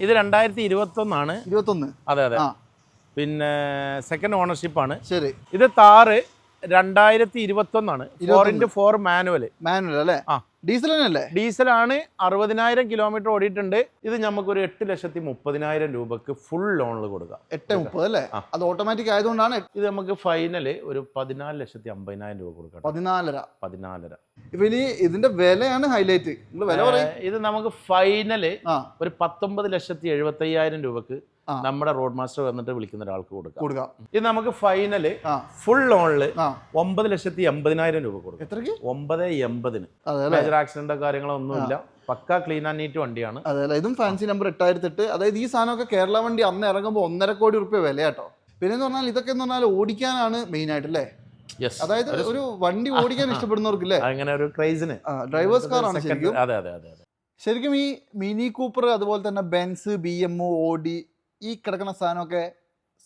ഇത് രണ്ടായിരത്തി ഇരുപത്തി ഒന്നാണ് ഇരുപത്തൊന്ന്. അതെ അതെ. പിന്നെ സെക്കൻഡ് ഓണർഷിപ്പ് ആണ്. ശരി. ഇത് താറ് രണ്ടായിരത്തി ഇരുപത്തി ഒന്നാണ് four into four manual manual അല്ലേ? ആ. ഡീസൽ തന്നെയല്ലേ ഡീസലാണ് അറുപതിനായിരം കിലോമീറ്റർ ഓടിയിട്ടുണ്ട്. ഇത് നമുക്കൊരു എട്ട് ലക്ഷത്തി മുപ്പതിനായിരം രൂപക്ക് ഫുൾ ലോണിൽ കൊടുക്കാം. എട്ട് മുപ്പത് അല്ലേ? അത് ഓട്ടോമാറ്റിക് ആയതുകൊണ്ടാണ് ഇത് നമുക്ക് ഫൈനൽ ഒരു പതിനാല് ലക്ഷത്തി അമ്പതിനായിരം രൂപ കൊടുക്കാം പതിനാലര. പതിനാലര. ഇപ്പൊ ഇനി ഇതിന്റെ വിലയാണ് ഹൈലൈറ്റ് നിങ്ങൾ വില പറയും. ഇത് നമുക്ക് ഫൈനൽ ഒരു പത്തൊമ്പത് ലക്ഷത്തി എഴുപത്തി അയ്യായിരം രൂപക്ക്. നമ്മുടെ റോഡ് മാസ്റ്റർ വന്നിട്ട് വിളിക്കുന്ന ഒരാൾക്ക് കൊടുക്കുക കൊടുക്കാം. ഇത് നമുക്ക് ഫൈനൽ ഫുൾ ലോണിൽ ഒമ്പത് ലക്ഷത്തി എൺപതിനായിരം രൂപ കൊടുക്കും. എത്രക്ക്? ഒമ്പത് എൺപതിന്. മേജർ ആക്സിഡന്റോ കാര്യങ്ങളോ ഒന്നുമില്ല പക്ക ക്ലീൻ ആൻഡ് നീറ്റ് വണ്ടിയാണ്. അതെ ഇതും ഫാൻസി നമ്പർ എട്ടായിരത്തി എട്ട് അതായത് ഈ സാധനമൊക്കെ കേരള വണ്ടി അന്ന് ഇറങ്ങുമ്പോൾ ഒന്നര കോടി റുപ്യ വില കേട്ടോ പിന്നെ എന്ന് പറഞ്ഞാൽ ഇതൊക്കെ എന്ന് പറഞ്ഞാൽ ഓടിക്കാനാണ് മെയിൻ ആയിട്ട് അല്ലേ? അതായത് ഒരു വണ്ടി ഓടിക്കാൻ ഇഷ്ടപ്പെടുന്നവർക്ക് അല്ലേ അങ്ങനെ ഒരു ക്രൈസിന് ഡ്രൈവേഴ്സ് കാർ ആണ് ശരിക്കും. അതെ അതെ അതെ. ശരിക്കും ഈ മിനി കൂപ്പർ അതുപോലെ തന്നെ ബെൻസ് ബി എം ഒ ഓഡി ഈ കിടക്കുന്ന സാധനമൊക്കെ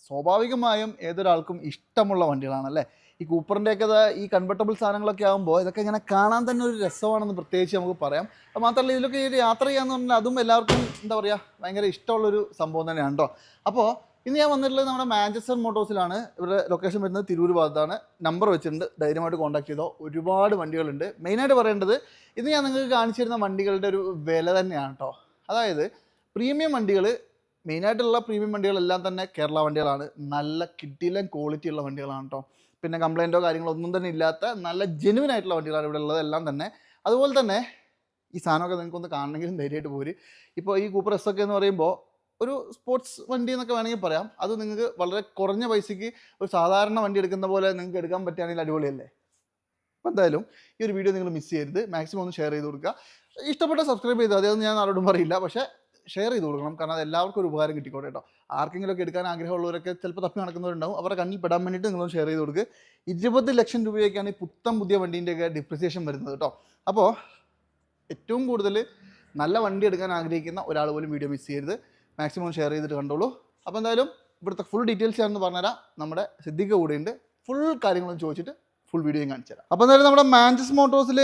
സ്വാഭാവികമായും ഏതൊരാൾക്കും ഇഷ്ടമുള്ള വണ്ടികളാണല്ലേ? ഈ കൂപ്പറിന്റെയൊക്കെ ഈ കൺവെർട്ടബിൾ സാധനങ്ങളൊക്കെ ആകുമ്പോൾ ഇതൊക്കെ ഇങ്ങനെ കാണാൻ തന്നെ ഒരു രസമാണെന്ന് പ്രത്യേകിച്ച് നമുക്ക് പറയാം. അത് മാത്രമല്ല ഇതിലൊക്കെ ഈ യാത്ര ചെയ്യാന്ന് പറഞ്ഞാൽ അതും എല്ലാവർക്കും എന്താ പറയുക ഭയങ്കര ഇഷ്ടമുള്ളൊരു സംഭവം തന്നെയാണ് കേട്ടോ അപ്പോൾ ഇന്ന് ഞാൻ വന്നിട്ടുള്ളത് നമ്മുടെ മാഞ്ചസ്റ്റർ മോട്ടോഴ്സിലാണ്. ഇവരുടെ ലൊക്കേഷൻ വരുന്നത് തിരൂർ ഭാഗത്താണ്. നമ്പർ വെച്ചിട്ടുണ്ട്. ധൈര്യമായിട്ട് കോൺടാക്ട് ചെയ്തോ. ഒരുപാട് വണ്ടികളുണ്ട്. മെയിനായിട്ട് പറയേണ്ടത് ഇന്ന് ഞാൻ നിങ്ങൾക്ക് കാണിച്ചിരുന്ന വണ്ടികളുടെ ഒരു വില തന്നെയാണ് കേട്ടോ അതായത് പ്രീമിയം വണ്ടികൾ മെയിനായിട്ടുള്ള പ്രീമിയം വണ്ടികളെല്ലാം തന്നെ കേരള വണ്ടികളാണ്. നല്ല കിട്ടിയിലും ക്വാളിറ്റി ഉള്ള വണ്ടികളാണ് കേട്ടോ പിന്നെ കംപ്ലൈന്റോ കാര്യങ്ങളോ ഒന്നും തന്നെ ഇല്ലാത്ത നല്ല ജെനുവിൻ ആയിട്ടുള്ള വണ്ടികളാണ് ഇവിടെ ഉള്ളത്. എല്ലാം തന്നെ. അതുപോലെ തന്നെ ഈ സാധനമൊക്കെ നിങ്ങൾക്കൊന്ന് കാണണമെങ്കിലും ധൈര്യമായിട്ട് പോര്. ഇപ്പോൾ ഈ കൂപ്പർ എസ് ഒക്കെ എന്ന് പറയുമ്പോൾ ഒരു സ്പോർട്സ് വണ്ടി എന്നൊക്കെ വേണമെങ്കിൽ പറയാം. അത് നിങ്ങൾക്ക് വളരെ കുറഞ്ഞ പൈസയ്ക്ക് ഒരു സാധാരണ വണ്ടി എടുക്കുന്ന പോലെ നിങ്ങൾക്ക് എടുക്കാൻ പറ്റുകയാണെങ്കിൽ അടിപൊളിയല്ലേ? അപ്പോൾ എന്തായാലും ഈ ഒരു വീഡിയോ നിങ്ങൾ മിസ് ചെയ്യരുത്. മാക്സിമം ഒന്ന് ഷെയർ ചെയ്ത് കൊടുക്കുക. ഇഷ്ടപ്പെട്ട സബ്സ്ക്രൈബ് ചെയ്തു അതൊന്നും ഞാൻ ആരോടും പറയില്ല. പക്ഷേ ഷെയർ ചെയ്ത് കൊടുക്കണം. കാരണം അത് എല്ലാവർക്കും ഒരു ഉപകാരം കിട്ടിക്കോട്ടെ കേട്ടോ. ആർക്കെങ്കിലും ഒക്കെ എടുക്കാൻ ആഗ്രഹമുള്ളവരൊക്കെ ചിലപ്പോൾ തപ്പി നടക്കുന്നവരുണ്ടാവും. അവരുടെ കണ്ണിൽ പെടാൻ വേണ്ടിയിട്ട് നിങ്ങളൊന്ന് ഷെയർ ചെയ്ത് കൊടുക്ക്. ഇരുപത് ലക്ഷം രൂപയൊക്കെയാണ് ഈ പുത്തൻ പുതിയ വണ്ടീന്റെയൊക്കെ ഡിപ്രിസിയേഷൻ വരുന്നത് കേട്ടോ. അപ്പോൾ ഏറ്റവും കൂടുതൽ നല്ല വണ്ടി എടുക്കാൻ ആഗ്രഹിക്കുന്ന ഒരാൾ പോലും വീഡിയോ മിസ് ചെയ്യരുത്. മാക്സിമം ഷെയർ ചെയ്തിട്ട് കണ്ടോളൂ. അപ്പോൾ എന്തായാലും ഇവിടുത്തെ ഫുൾ ഡീറ്റെയിൽസ് ആണെന്ന് പറഞ്ഞുതരാം. നമ്മുടെ സിദ്ധിക്ക് കൂടെയുണ്ട്. ഫുൾ കാര്യങ്ങളും ചോദിച്ചിട്ട് ഫുൾ വീഡിയോയും കാണിച്ചു തരാം അപ്പോൾ എന്തായാലും നമ്മുടെ മാഞ്ചസ് മോട്ടോഴ്സിൽ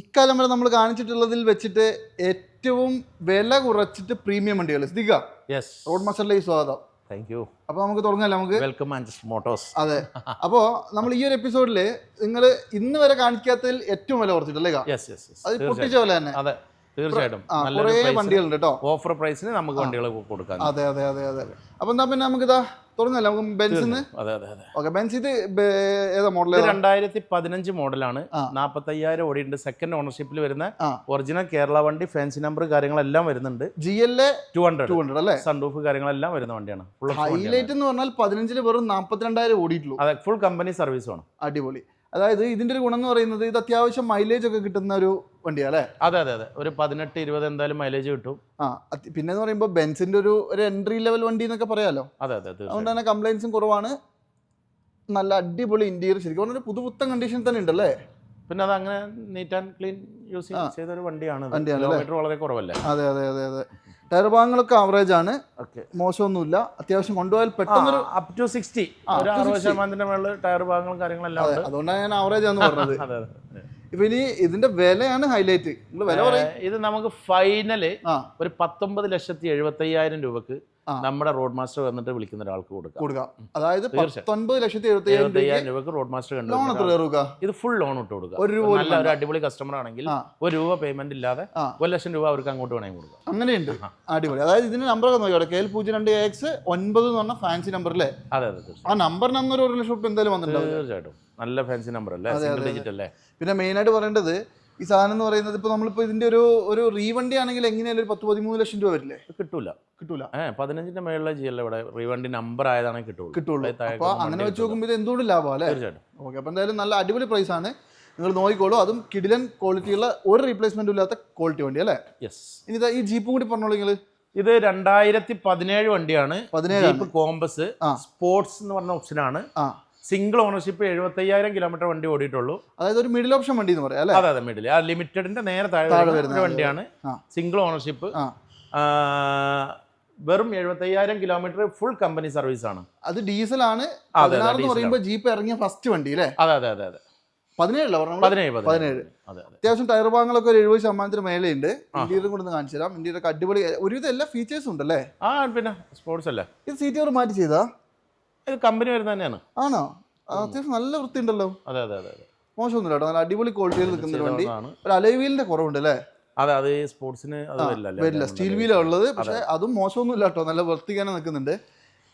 ഇക്കാലം വരെ നമ്മൾ കാണിച്ചിട്ടുള്ളതിൽ വെച്ചിട്ട് ഏറ്റവും വില കുറച്ചിട്ട് പ്രീമിയം വണ്ടികൾ. സ്ഥിതിക യെസ് റോഡ് മാസ്റ്ററിലേക്ക് സ്വാഗതം. താങ്ക് യു അപ്പോൾ നമുക്ക് തുടങ്ങാമല്ലോ നമുക്ക്? വെൽക്കം മാഞ്ചസ്റ്റർ മോട്ടോഴ്സ് അതെ. അപ്പോൾ നമ്മൾ ഈ ഒരു എപ്പിസോഡിൽ നിങ്ങൾ ഇന്ന് വരെ കാണിക്കാത്തതിൽ ഏറ്റവും വില കുറച്ചിട്ടല്ലേ യെസ് യെസ് അത് പൊട്ടിച്ച പോലെ തന്നെ. അതെ തീർച്ചയായിട്ടും. കുറേ വണ്ടികളുണ്ട് കേട്ടോ ഓഫർ പ്രൈസിന് നമുക്ക് വണ്ടികൾ കൊടുക്കാം അതെ അതെ അതെ അതെ. അപ്പൊ എന്താ പിന്നെ നമുക്ക് ഇതാ തുടങ്ങല്ലേ നമുക്ക് ബെൻസിന്ന്? അതെ അതെ അതെ. ഓക്കെ ബെൻസ് ഇത് ഏതാ മോഡൽ രണ്ടായിരത്തി പതിനഞ്ച് മോഡലാണ്. നാപ്പത്തി നാൽപ്പത്തി അയ്യായിരം ഓടിയുണ്ട് സെക്കൻഡ് ഓണർഷിപ്പിൽ വരുന്ന ഒറിജിനൽ കേരള വണ്ടി ഫാൻസി നമ്പർ കാര്യങ്ങളെല്ലാം വരുന്നുണ്ട്. G L A two hundred two hundred അല്ലേ? സൺറൂഫ് കാര്യങ്ങളെല്ലാം വരുന്ന വണ്ടിയാണ്. ഫുൾ ഹൈലൈറ്റ് എന്ന് പറഞ്ഞാൽ പതിനഞ്ചിൽ വെറും നാൽപ്പത്തിരണ്ടായിരം ഓടിയിട്ടുള്ളൂ. അതെ ഫുൾ കമ്പനി സർവീസ് ആണ് അടിപൊളി. അതായത് ഇതിന്റെ ഒരു ഗുണം എന്ന് പറയുന്നത് ഇത് അത്യാവശ്യം മൈലേജ് ഒക്കെ കിട്ടുന്ന ഒരു വണ്ടിയാ അല്ലേ? അതെ അതെ അതെ. ഒരു പതിനെട്ട് ഇരുപത് എന്തായാലും മൈലേജ് കിട്ടും. ആ പിന്നെ എന്ന് പറയുമ്പോൾ ബെൻസിന്റെ ഒരു ഒരു എൻട്രി ലെവൽ വണ്ടി എന്നൊക്കെ പറയാലോ? അതെ അതെ അതുകൊണ്ട് തന്നെ കംപ്ലൈൻസും കുറവാണ്. നല്ല അടിപൊളി ഇന്റീരിയർ ശരിക്കും പറഞ്ഞാൽ പുതുപുത്തൻ കണ്ടീഷൻ തന്നെ ഉണ്ടല്ലേ പിന്നെ അത് അങ്ങനെ നീറ്റ് ആൻഡ് ക്ലീൻ യൂസ്. ചെയ്ത ഒരു വണ്ടിയാണ്? കിലോമീറ്റർ വളരെ കുറവല്ലേ? അതെ അതെ അതെ അതെ. ടയർ ഭാഗങ്ങളൊക്കെ ആവറേജ് ആണ്. ഓക്കെ മോശമൊന്നുമില്ല. അത്യാവശ്യം കൊണ്ടുപോയാൽ പെട്ടെന്നൊരു അപ് ടു സിക്സ്റ്റി ഒരു അറുപത് 60. ശതമാനത്തിന്റെ മേളിൽ ടയർ ഭാഗങ്ങളും കാര്യങ്ങളെല്ലാം അതുകൊണ്ടാണ് ഞാൻ ആവറേജ് ആണെന്ന് പറഞ്ഞത്. ഇപ്പൊ ഇനി ഇതിന്റെ വിലയാണ് ഹൈലൈറ്റ് വില ഇത് നമുക്ക് ഫൈനൽ ഒരു പത്തൊമ്പത് ലക്ഷത്തി എഴുപത്തി അയ്യായിരം രൂപക്ക്. നമ്മുടെ റോഡ് മാസ്റ്റർ വന്നിട്ട് വിളിക്കുന്ന ഒരാൾക്ക് കൊടുക്കുക കൊടുക്കാം. അതായത്. പത്തൊൻപത് ലക്ഷത്തി എഴുപത്തി അയ്യായിരം രൂപക്ക് റോഡ് മാസ്റ്റർ കണ്ടു ഇത് ഫുൾ ലോൺ ഇട്ട് കൊടുക്കുക ഒരു രൂപ നല്ല ഒരു അടിപൊളി കസ്റ്റമർ ആണെങ്കിൽ ഒരു രൂപ പേയ്മെന്റ് ഇല്ലാതെ. ഒരു ലക്ഷം രൂപ അവർക്ക് അങ്ങോട്ട് വേണമെങ്കിൽ കൊടുക്കാം. അങ്ങനെയുണ്ട്. അടിപൊളി. അതായത് ഇതിന്റെ നമ്പർ ഒക്കെ നോക്കിയോടെ കെ എൽ പൂജ്യം രണ്ട് എക്സ് ഒൻപത് എന്ന് പറഞ്ഞ ഫാൻസി നമ്പർ അല്ലേ അതെ അതെ ആ നമ്പറിന് അന്നൊരു ഒരു ലക്ഷം എന്തായാലും വന്നിട്ടുണ്ടാവും തീർച്ചയായിട്ടും. നല്ല ഫാൻസി നമ്പർ അല്ലേ? ഡിജിറ്റ് അല്ലേ? പിന്നെ മെയിൻ ആയിട്ട് പറയേണ്ടത് ഈ സാധനം എന്ന് പറയുന്നത് ഇപ്പൊ നമ്മളിപ്പോ ഇതിന്റെ ഒരു ഒരു റീവണ്ടി ആണെങ്കിൽ എങ്ങനെയാലും ഒരു പത്ത് പതിമൂന്ന് ലക്ഷം രൂപ വരില്ലേ? കിട്ടൂല. കിട്ടൂല. ഏഹ് പതിനഞ്ചിന്റെ മേളിലെ ചെയ്യല്ല ഇവിടെ? റീവണ്ടി നമ്പർ ആയതാണ് കിട്ടുള്ളൂ. കിട്ടുള്ളൂ. അപ്പൊ അങ്ങനെ വെച്ച് നോക്കുമ്പോൾ ഇത് എന്തുകൊണ്ട് ലാഭം അല്ലേ? തീർച്ചയായിട്ടും. ഓക്കെ അപ്പൊ എന്തായാലും നല്ല അടിപൊളി പ്രൈസ് ആണ്. നിങ്ങൾ നോക്കിക്കോളൂ. അതും കിടിലൻ ക്വാളിറ്റിയുള്ള ഒരു റീപ്ലേസ്മെന്റും ഇല്ലാത്ത ക്വാളിറ്റി വണ്ടി അല്ലേ? യെസ് ഇനി ഈ ജീപ്പും കൂടി പറഞ്ഞോളൂ നിങ്ങൾ ഇത് രണ്ടായിരത്തി പതിനേഴ് വണ്ടിയാണ് പതിനേഴ് കോമ്പസ് സ്പോർട്സ് എന്ന് പറഞ്ഞ ഓപ്ഷനാണ് ആ. സിംഗിൾ ഓണർഷിപ്പ് എഴുപത്തയ്യായിരം കിലോമീറ്റർ വണ്ടി ഓടിയിട്ടുള്ളൂ. അതായത് ഒരു മിഡിൽ ഓപ്ഷൻ വണ്ടി എന്ന് പറയാം അല്ലേ? അതെ അതെ മിഡിൽ ആ ലിമിറ്റഡിന്റെ നേരെ താഴെ വരുന്ന വണ്ടിയാണ് സിംഗിൾ ഓണർഷിപ്പ്. ആ. വെറും എഴുപത്തയ്യായിരം കിലോമീറ്റർ ഫുൾ കമ്പനി സർവീസ് ആണ്. അത് ഡീസൽ ആണ്. പതിനാറ് പറയുമ്പോൾ ജീപ്പ് ഇറങ്ങിയ ഫസ്റ്റ് വണ്ടി അല്ലേ? അതെ അതെ അതെ അതെ. പതിനേഴല്ല പറഞ്ഞു പതിനേഴ് പതിനേഴ്. പതിനേഴ്. അതെ അതെ. അത്യാവശ്യം ടയർ ഭാഗങ്ങളൊക്കെ ഒരു എഴുപത് ശതമാനത്തിന് മേലെയുണ്ട്. ഇന്ത്യയിലും കൂടെ കാണിച്ചു തരാം ഇന്ത്യയുടെ അടിപൊളി. ഒരുവിധം എല്ലാ ഫീച്ചേഴ്സും ഉണ്ടല്ലേ? ആ പിന്നെ സ്പോർട്സ് അല്ലേ? ഇത് സീറ്റ് കവർ മാറ്റി ചെയ്താ? ഇത് കമ്പനി വരുന്ന തന്നെയാണ്. ആണോ? അത്യാവശ്യം നല്ല വൃത്തിയുണ്ടല്ലോ. ഉണ്ടല്ലോ അതെ അതെ അതെ. മോശമൊന്നുമില്ല കേട്ടോ. നല്ല അടിപൊളി ക്വാളിറ്റിയിൽ നിൽക്കുന്ന ഒരു വണ്ടി. ഒരു അലൈവീലിന്റെ കുറവുണ്ട് അല്ലേ അതെ അത് സ്പോർട്സിന് വരില്ല. സ്റ്റീൽ വീലാണ് ഉള്ളത്. പക്ഷേ അതും മോശമൊന്നുമില്ല കേട്ടോ. നല്ല വൃത്തിക്കാനെ നിൽക്കുന്നുണ്ട്.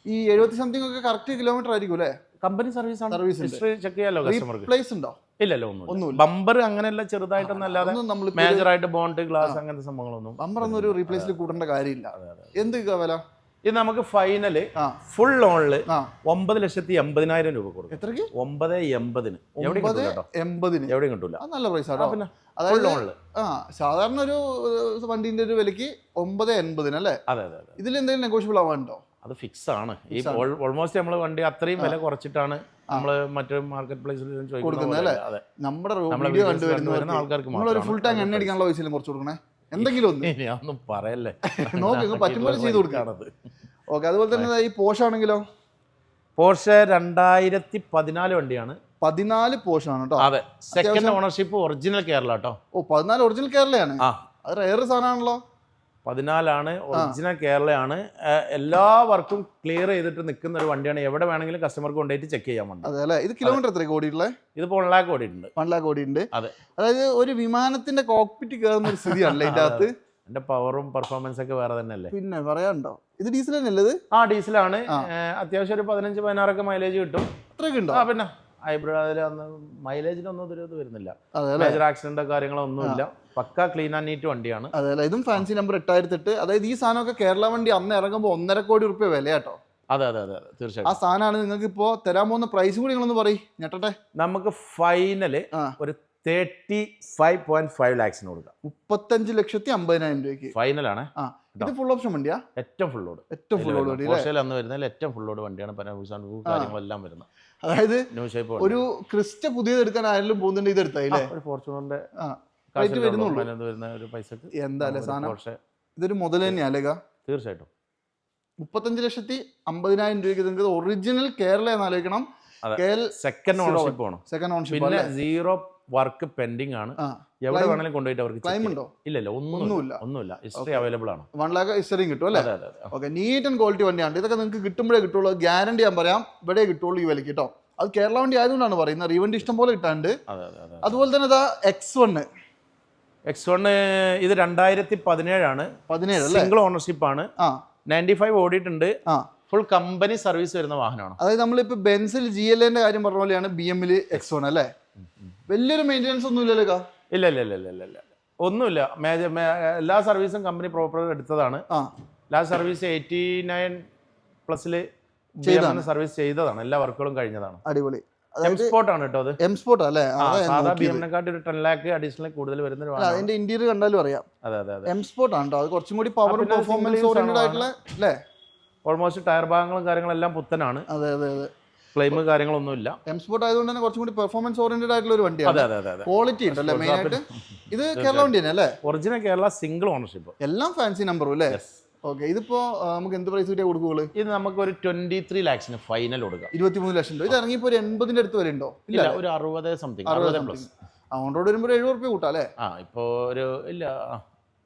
ഈ എഴുപത്തി സംതിങ് ഒക്കെ കറക്റ്റ് കിലോമീറ്റർ ആയിരിക്കും അല്ലേ? കമ്പനി സർവീസ് ആണ്. സർവീസ് ഹിസ്റ്ററി ചെക്ക് ചെയ്യാലോ കസ്റ്റമർക്ക് പ്ലേസ് ഉണ്ടോ? ഇല്ലല്ലോ ഒന്നും. ബമ്പർ അങ്ങനെയല്ല ചെറുതായിട്ടൊന്നും അല്ലാതെ ഒന്നും നമ്മൾ മേജർ ആയിട്ട് ബോണ്ട് ഗ്ലാസ് അങ്ങനത്തെ സംഭവങ്ങളൊന്നും ബമ്പർ ഒന്നും ഒരു റീപ്ലേസിൽ കൂട്ടേണ്ട കാര്യമില്ല. എന്ത് വില? ഇത് നമുക്ക് ഫൈനൽ ഫുൾ ലോണിൽ ഒമ്പത് ലക്ഷത്തി എൺപതിനായിരം രൂപ കൊടുക്കും. എത്രക്ക്? ഒമ്പത് എൺപതിന്. എൺപതിന്. എവിടെയും കിട്ടൂല. നല്ല പ്രൈസ് ആണോ പിന്നെ അതായത് ലോണിൽ ആ സാധാരണ ഒരു വണ്ടിന്റെ ഒരു വിലക്ക് ഒമ്പത് എൺപതിന് അല്ലേ? അതെ അതെ ഇതിൽ എന്തെങ്കിലും നെഗോഷ്യബിൾ ആവാനുണ്ടോ? അത് ഫിക്സ് ആണ്. ഈ ഓൾമോസ്റ്റ് നമ്മൾ വണ്ടി അത്രയും വില കുറച്ചിട്ടാണ് നമ്മൾ മറ്റു മാർക്കറ്റ് പ്ലേസിൽ ചോദിക്കുന്നത് നമ്മുടെ ആൾക്കാർക്ക് ഫുൾ ടാങ്ക് എണ്ണ അടിക്കാനുള്ള പൈസയിലും കുറച്ച് കൊടുക്കണേ? എന്തെങ്കിലും ഒന്ന്. ഒന്നും പറയല്ലേ. നോക്ക്, പറ്റുമ്പോൾ ചെയ്ത് കൊടുക്കാണത് ഓക്കെ അതുപോലെ തന്നെ ഈ പോഷ് ആണെങ്കിലോ? പോർഷെ രണ്ടായിരത്തി പതിനാല് വണ്ടിയാണ്. പതിനാല് പോഷ് ആണ് കേട്ടോ അതെ സെക്കൻഡ് ഓണർഷിപ്പ് ഒറിജിനൽ കേരള കേട്ടോ ഓ പതിനാല് ഒറിജിനൽ കേരളയാണ് ആ. അത് റയർ സാധനമാണല്ലോ. പതിനാലാണ് ഒറിജിനൽ കേരളയാണ്. എല്ലാ വർക്കും ക്ലിയർ ചെയ്തിട്ട് നിൽക്കുന്ന ഒരു വണ്ടിയാണ്. എവിടെ വേണമെങ്കിലും കസ്റ്റമർക്ക് കൊണ്ടുപോയിട്ട് ചെക്ക് ചെയ്യാൻ വേണ്ടി. അതെ അല്ലേ? ഇത് കിലോമീറ്റർ എത്ര ഓടിയിട്ടുള്ളത് ഇതിപ്പോൾ വൺ ലാക്ക് ഓടിയിട്ടുണ്ട്. വൺ ലാക്ക് ഓടിയിട്ടുണ്ട്. അതെ. അതായത് ഒരു വിമാനത്തിന്റെ കോക്പിറ്റ് കയറുന്ന ഒരു സ്ഥിതിയാണല്ലേ ഇതിന്റെ അകത്ത് എന്റെ പവറും പെർഫോമൻസ് ഒക്കെ വേറെ തന്നെയല്ലേ? പിന്നെ പറയാനുണ്ടോ? ഇത് ഡീസൽ തന്നെയല്ലേ ഇത്? ആ ഡീസലാണ് അത്യാവശ്യം ഒരു പതിനഞ്ച് പതിനാറൊക്കെ മൈലേജ് കിട്ടും. അത്രയൊക്കെ ഉണ്ടോ? ആ പിന്നെ. ഹൈബ്രിഡ് അതിൽ അന്ന് മൈലേജിനൊന്നും ഒരു ഇത് വരുന്നില്ല. മേജർ ആക്സിഡന്റോ കാര്യങ്ങളോ ഒന്നുമില്ല. പക്ക ക്ലീൻ ആൻഡ് നീറ്റ് വണ്ടിയാണ്. അതെ ഇതും ഫാൻസി നമ്പർ എട്ടായിരത്തി എട്ട് അതായത് ഈ സാധനമൊക്കെ കേരള വണ്ടി അന്ന് ഇറങ്ങുമ്പോൾ ഒന്നര കോടി റുപ്യ വില കേട്ടോ അതെ അതെ അതെ. തീർച്ചയായും ആ സാധനമാണ് നിങ്ങൾക്ക് ഇപ്പോ തരാൻ പോകുന്ന പ്രൈസ് കൂടി നിങ്ങളൊന്ന് പറയും. ഞെട്ടട്ടെ. നമുക്ക് ഫൈനൽ ഒരു തേർട്ടി ഫൈവ് പോയിന്റ് ഫൈവ് ലാക്സിന് കൊടുക്കാം. മുപ്പത്തഞ്ച് ലക്ഷത്തി അമ്പതിനായിരം രൂപയ്ക്ക്. ഫൈനലാണ് ആ ഇത് ഫുൾ ഓപ്ഷൻ വണ്ടിയാ? ഏറ്റവും ഫുൾ ലോഡ് ഏറ്റവും ഫുൾ അല്ലേ? പോർഷയിൽ അന്ന് വരുന്നതിൽ ഏറ്റവും ഫുൾ ലോഡ് വണ്ടിയാണ്. പനാഭൂസാൻ കാര്യങ്ങളെല്ലാം വരുന്നത്. അതായത് ഒരു ക്രിസ്റ്റ പുതിയത് എടുക്കാൻ ആരെങ്കിലും പോകുന്നുണ്ട് ഇത് എടുത്തായില്ലേ ഒരു ഫോർച്യൂണറിന്റെ വരുന്ന ഒരു പൈസക്ക് ഒരു സാധനം? ഇതൊരു മുതൽ തന്നെയല്ലേ തീർച്ചയായിട്ടും. മുപ്പത്തഞ്ച് ലക്ഷത്തി അമ്പതിനായിരം രൂപയ്ക്ക് നിങ്ങൾക്ക് ഒറിജിനൽ കേരള എന്ന് ആലോചിക്കണം. സെക്കൻഡ് ഓൺഷിപ്പ് ഓണർഷിപ്പ് ആണ് സെക്കൻഡ് ഓൺഷിപ്പ് പിന്നെ സീറോ വർക്ക് പെൻഡിങ് ആണ്. എവിടെ വേണമെങ്കിലും കൊണ്ടുപോയിട്ട് അവർക്ക് ക്ലൈം ഉണ്ടോ? ഇല്ല ഇല്ല ഒന്നുമില്ല. ഒന്നുമില്ല. ഹിസ്റ്ററി അവൈലബിൾ ആണ്. വൺ ലാക്ക് ഹിസ്റ്ററിയും കിട്ടും അല്ലേ? ഓക്കെ നീറ്റ് ആൻഡ് ക്വാളിറ്റി വണ്ടിയാണ്. ഇതൊക്കെ നിങ്ങൾക്ക് കിട്ടുമ്പോഴേ കിട്ടുള്ളൂ. ഗ്യാരണ്ടി ഞാൻ പറയാം. ഇവിടെ കിട്ടുള്ളൂ ഈ വിലക്ക് കേട്ടോ അത് കേരള വണ്ടി ആയതുകൊണ്ടാണ് പറയുന്നത്. റീവണ്ടി ഇഷ്ടം പോലെ കിട്ടാണ്ട് അതെ അതെ അതെ അതുപോലെ തന്നെ ഇതാ എക്സ് വണ് എക്സ് വണ് ഇത് രണ്ടായിരത്തി പതിനേഴാണ് പതിനേഴ് അല്ലേ? സിംഗിൾ ഓണർഷിപ്പ് ആണ്. നയന്റി ഫൈവ് ഓടിയിട്ടുണ്ട്. ആ. ഫുൾ കമ്പനി സർവീസ് വരുന്ന വാഹനമാണ്. അതായത് നമ്മളിപ്പോൾ ബെൻസിൽ ജി എൽ എന്റെ കാര്യം പറഞ്ഞ പോലെയാണ് ബി എമ്മിൽ എക്സ് വൺ അല്ലേ? വലിയൊരു മെയിന്റെനൻസ് ഒന്നും ഇല്ലല്ലോ ഇല്ല ഇല്ല ഇല്ല ഇല്ല ഇല്ല ഇല്ല. ഒന്നുമില്ല. മേജർ എല്ലാ സർവീസും കമ്പനി പ്രോപ്പർ എടുത്തതാണ്. ലാസ്റ്റ് സർവീസ് എയ്റ്റി നയൻ പ്ലസ്സിൽ സർവീസ് ചെയ്തതാണ്. എല്ലാ വർക്കുകളും കഴിഞ്ഞതാണ്. അടിപൊളി. എം സ്പോട്ട് ആണ് കേട്ടോ അത്. എം സ്പോട്ട് അല്ലേ? സാധാ ബി. എമ്മിനെക്കാട്ടി ഒരു ടെൻ ലാക്ക് അഡീഷണൽ കൂടുതൽ വരുന്ന ഒരു അതിന്റെ ഇന്റീരിയർ കണ്ടാലും അറിയാം. അതെ അതെ അതെ. എം സ്പോട്ട് ആണ് കേട്ടോ അത് കുറച്ചും കൂടി പവറും പെർഫോമൻസ് ഓറിയന്റഡ് ആയിട്ടുള്ള അല്ലേ? ഓൾമോസ്റ്റ് ടയർ ഭാഗങ്ങളും കാര്യങ്ങളെല്ലാം പുത്തനാണ്. അതെ അതെ അതെ. ക്ലെയിം കാര്യങ്ങളൊന്നുമില്ല. എം സ്പോർട്ട് ആയതുകൊണ്ട് തന്നെ കുറച്ചും കൂടി പെർഫോമൻസ് ഓറിയന്റഡ് ആയിട്ടുള്ള ഒരു വണ്ടിയാണ്. അതെ അതെ ക്വാളിറ്റി ഉണ്ടല്ലേ മെയിൻ ആയിട്ട്? ഇത് കേരള വണ്ടിയാണ് അല്ലേ? ഒറിജിനൽ കേരള സിംഗിൾ ഓണർഷിപ്പ് എല്ലാം ഫാൻസി നമ്പറും അല്ലേ? ഓക്കെ ഇതിപ്പോ നമുക്ക് എന്ത് പ്രൈസ് കിട്ടിയാൽ കൊടുക്കുള്ളൂ ഇത് നമുക്ക് ഒരു ട്വന്റി ത്രീ ലാക്സിന് ഫൈനൽ കൊടുക്കാം. ഇരുപത്തിമൂന്ന് ലക്ഷം രൂപ. ഇത് ഇറങ്ങിയപ്പോ ഒരു എൺപതിന്റെ അടുത്ത് വരെ ഉണ്ടോ? ഇല്ല ഒരു അറുപത് സംതിങ് അറുപത് പ്ലസ് ഓൺ റോഡ് വരുമ്പോൾ എഴുപത് റുപ്യ കൂട്ടാം അല്ലേ? ആ ഇപ്പോ ഒരു ഇല്ല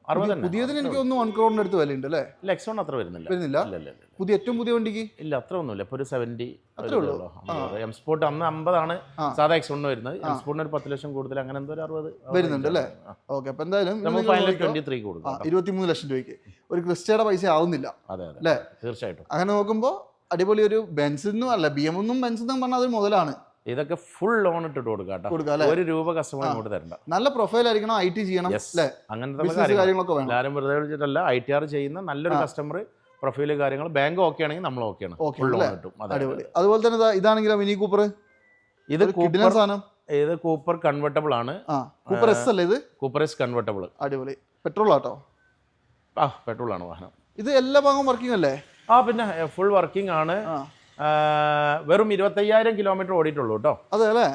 പുതിയതിന് എനിക്ക് ഒന്ന് വൺ ക്രോറിന് അടുത്ത് വില ഉണ്ട് അല്ലേ ലെക്സ് വൺ അത്ര വരുന്നില്ല. വരുന്നില്ല? ഇല്ല ഇല്ല ഇല്ല. പുതിയ ഏറ്റവും പുതിയ വണ്ടിക്ക്? ഇല്ല അത്ര ഒന്നുമില്ല. ഇപ്പോൾ ഒരു സെവന്റി അത്രേ ഉള്ളൂ. എം സ്പോർട്ട് അന്ന് അമ്പതാണ്. സാധാ എക്സ് വൺ വരുന്നത്. എം സ്പോർട്ടിന് ഒരു പത്ത് ലക്ഷം കൂടുതൽ അങ്ങനെ എന്തോ ഒരു അറുപത് വരുന്നുണ്ട് അല്ലേ? ഓക്കെ അപ്പൊ എന്തായാലും നമുക്ക് ഫൈനൽ. ട്വന്റി ത്രീ കൊടുക്കാം. ഇരുപത്തിമൂന്ന് ലക്ഷം രൂപയ്ക്ക്. ഒരു ക്രിസ്റ്റയുടെ പൈസ ആവുന്നില്ല. അതെ അതെ. അല്ലേ? തീർച്ചയായിട്ടും. അങ്ങനെ നോക്കുമ്പോൾ അടിപൊളി ഒരു ബെൻസിന്നും അല്ല ബി എം ഒന്നും ബെൻസിന്നും പറഞ്ഞാൽ അത് മുതലാണ്. ഇതൊക്കെ ഫുൾ ലോൺ ഇട്ടിട്ട് കൊടുക്കാം കേട്ടോ. ഒരു രൂപ കസ്റ്റമർ ഇങ്ങോട്ട് തരണ്ട. നല്ല പ്രൊഫൈൽ ആയിരിക്കണം ഐ ടി ചെയ്യണം. അങ്ങനത്തെ കാര്യങ്ങളൊക്കെ എല്ലാവരും വെറുതെ വിളിച്ചിട്ടല്ല ഐ ടി ആർ ചെയ്യുന്ന നല്ലൊരു കസ്റ്റമർ പ്രൊഫൈൽ കാര്യങ്ങൾ ബാങ്ക് ഓക്കെ ആണെങ്കിൽ നമ്മൾ ഓക്കെയാണ് ആണ്. Full loan? കിട്ടും അതുപോലെ തന്നെ ഇതാണെങ്കിലും മിനി കൂപ്പർ? ഇത് സാധനം. ഇത് കൂപ്പർ കൺവെർട്ടബിൾ ആണ്. കൂപ്പർ എസ് അല്ലേ ഇത്? കൂപ്പർ എസ് കൺവെർട്ടബിൾ അടിപൊളി. Petrol auto? ആ പെട്രോൾ ആണ് വാഹനം. ഇത് എല്ലാ ഭാഗവും വർക്കിംഗ് അല്ലേ? ആ പിന്നെ ഫുൾ വർക്കിംഗ് ആണ്. വെറും ഇരുപത്തയ്യായിരം കിലോമീറ്റർ ഓടിയിട്ടുള്ളൂ കേട്ടോ. അതെ അല്ലേ?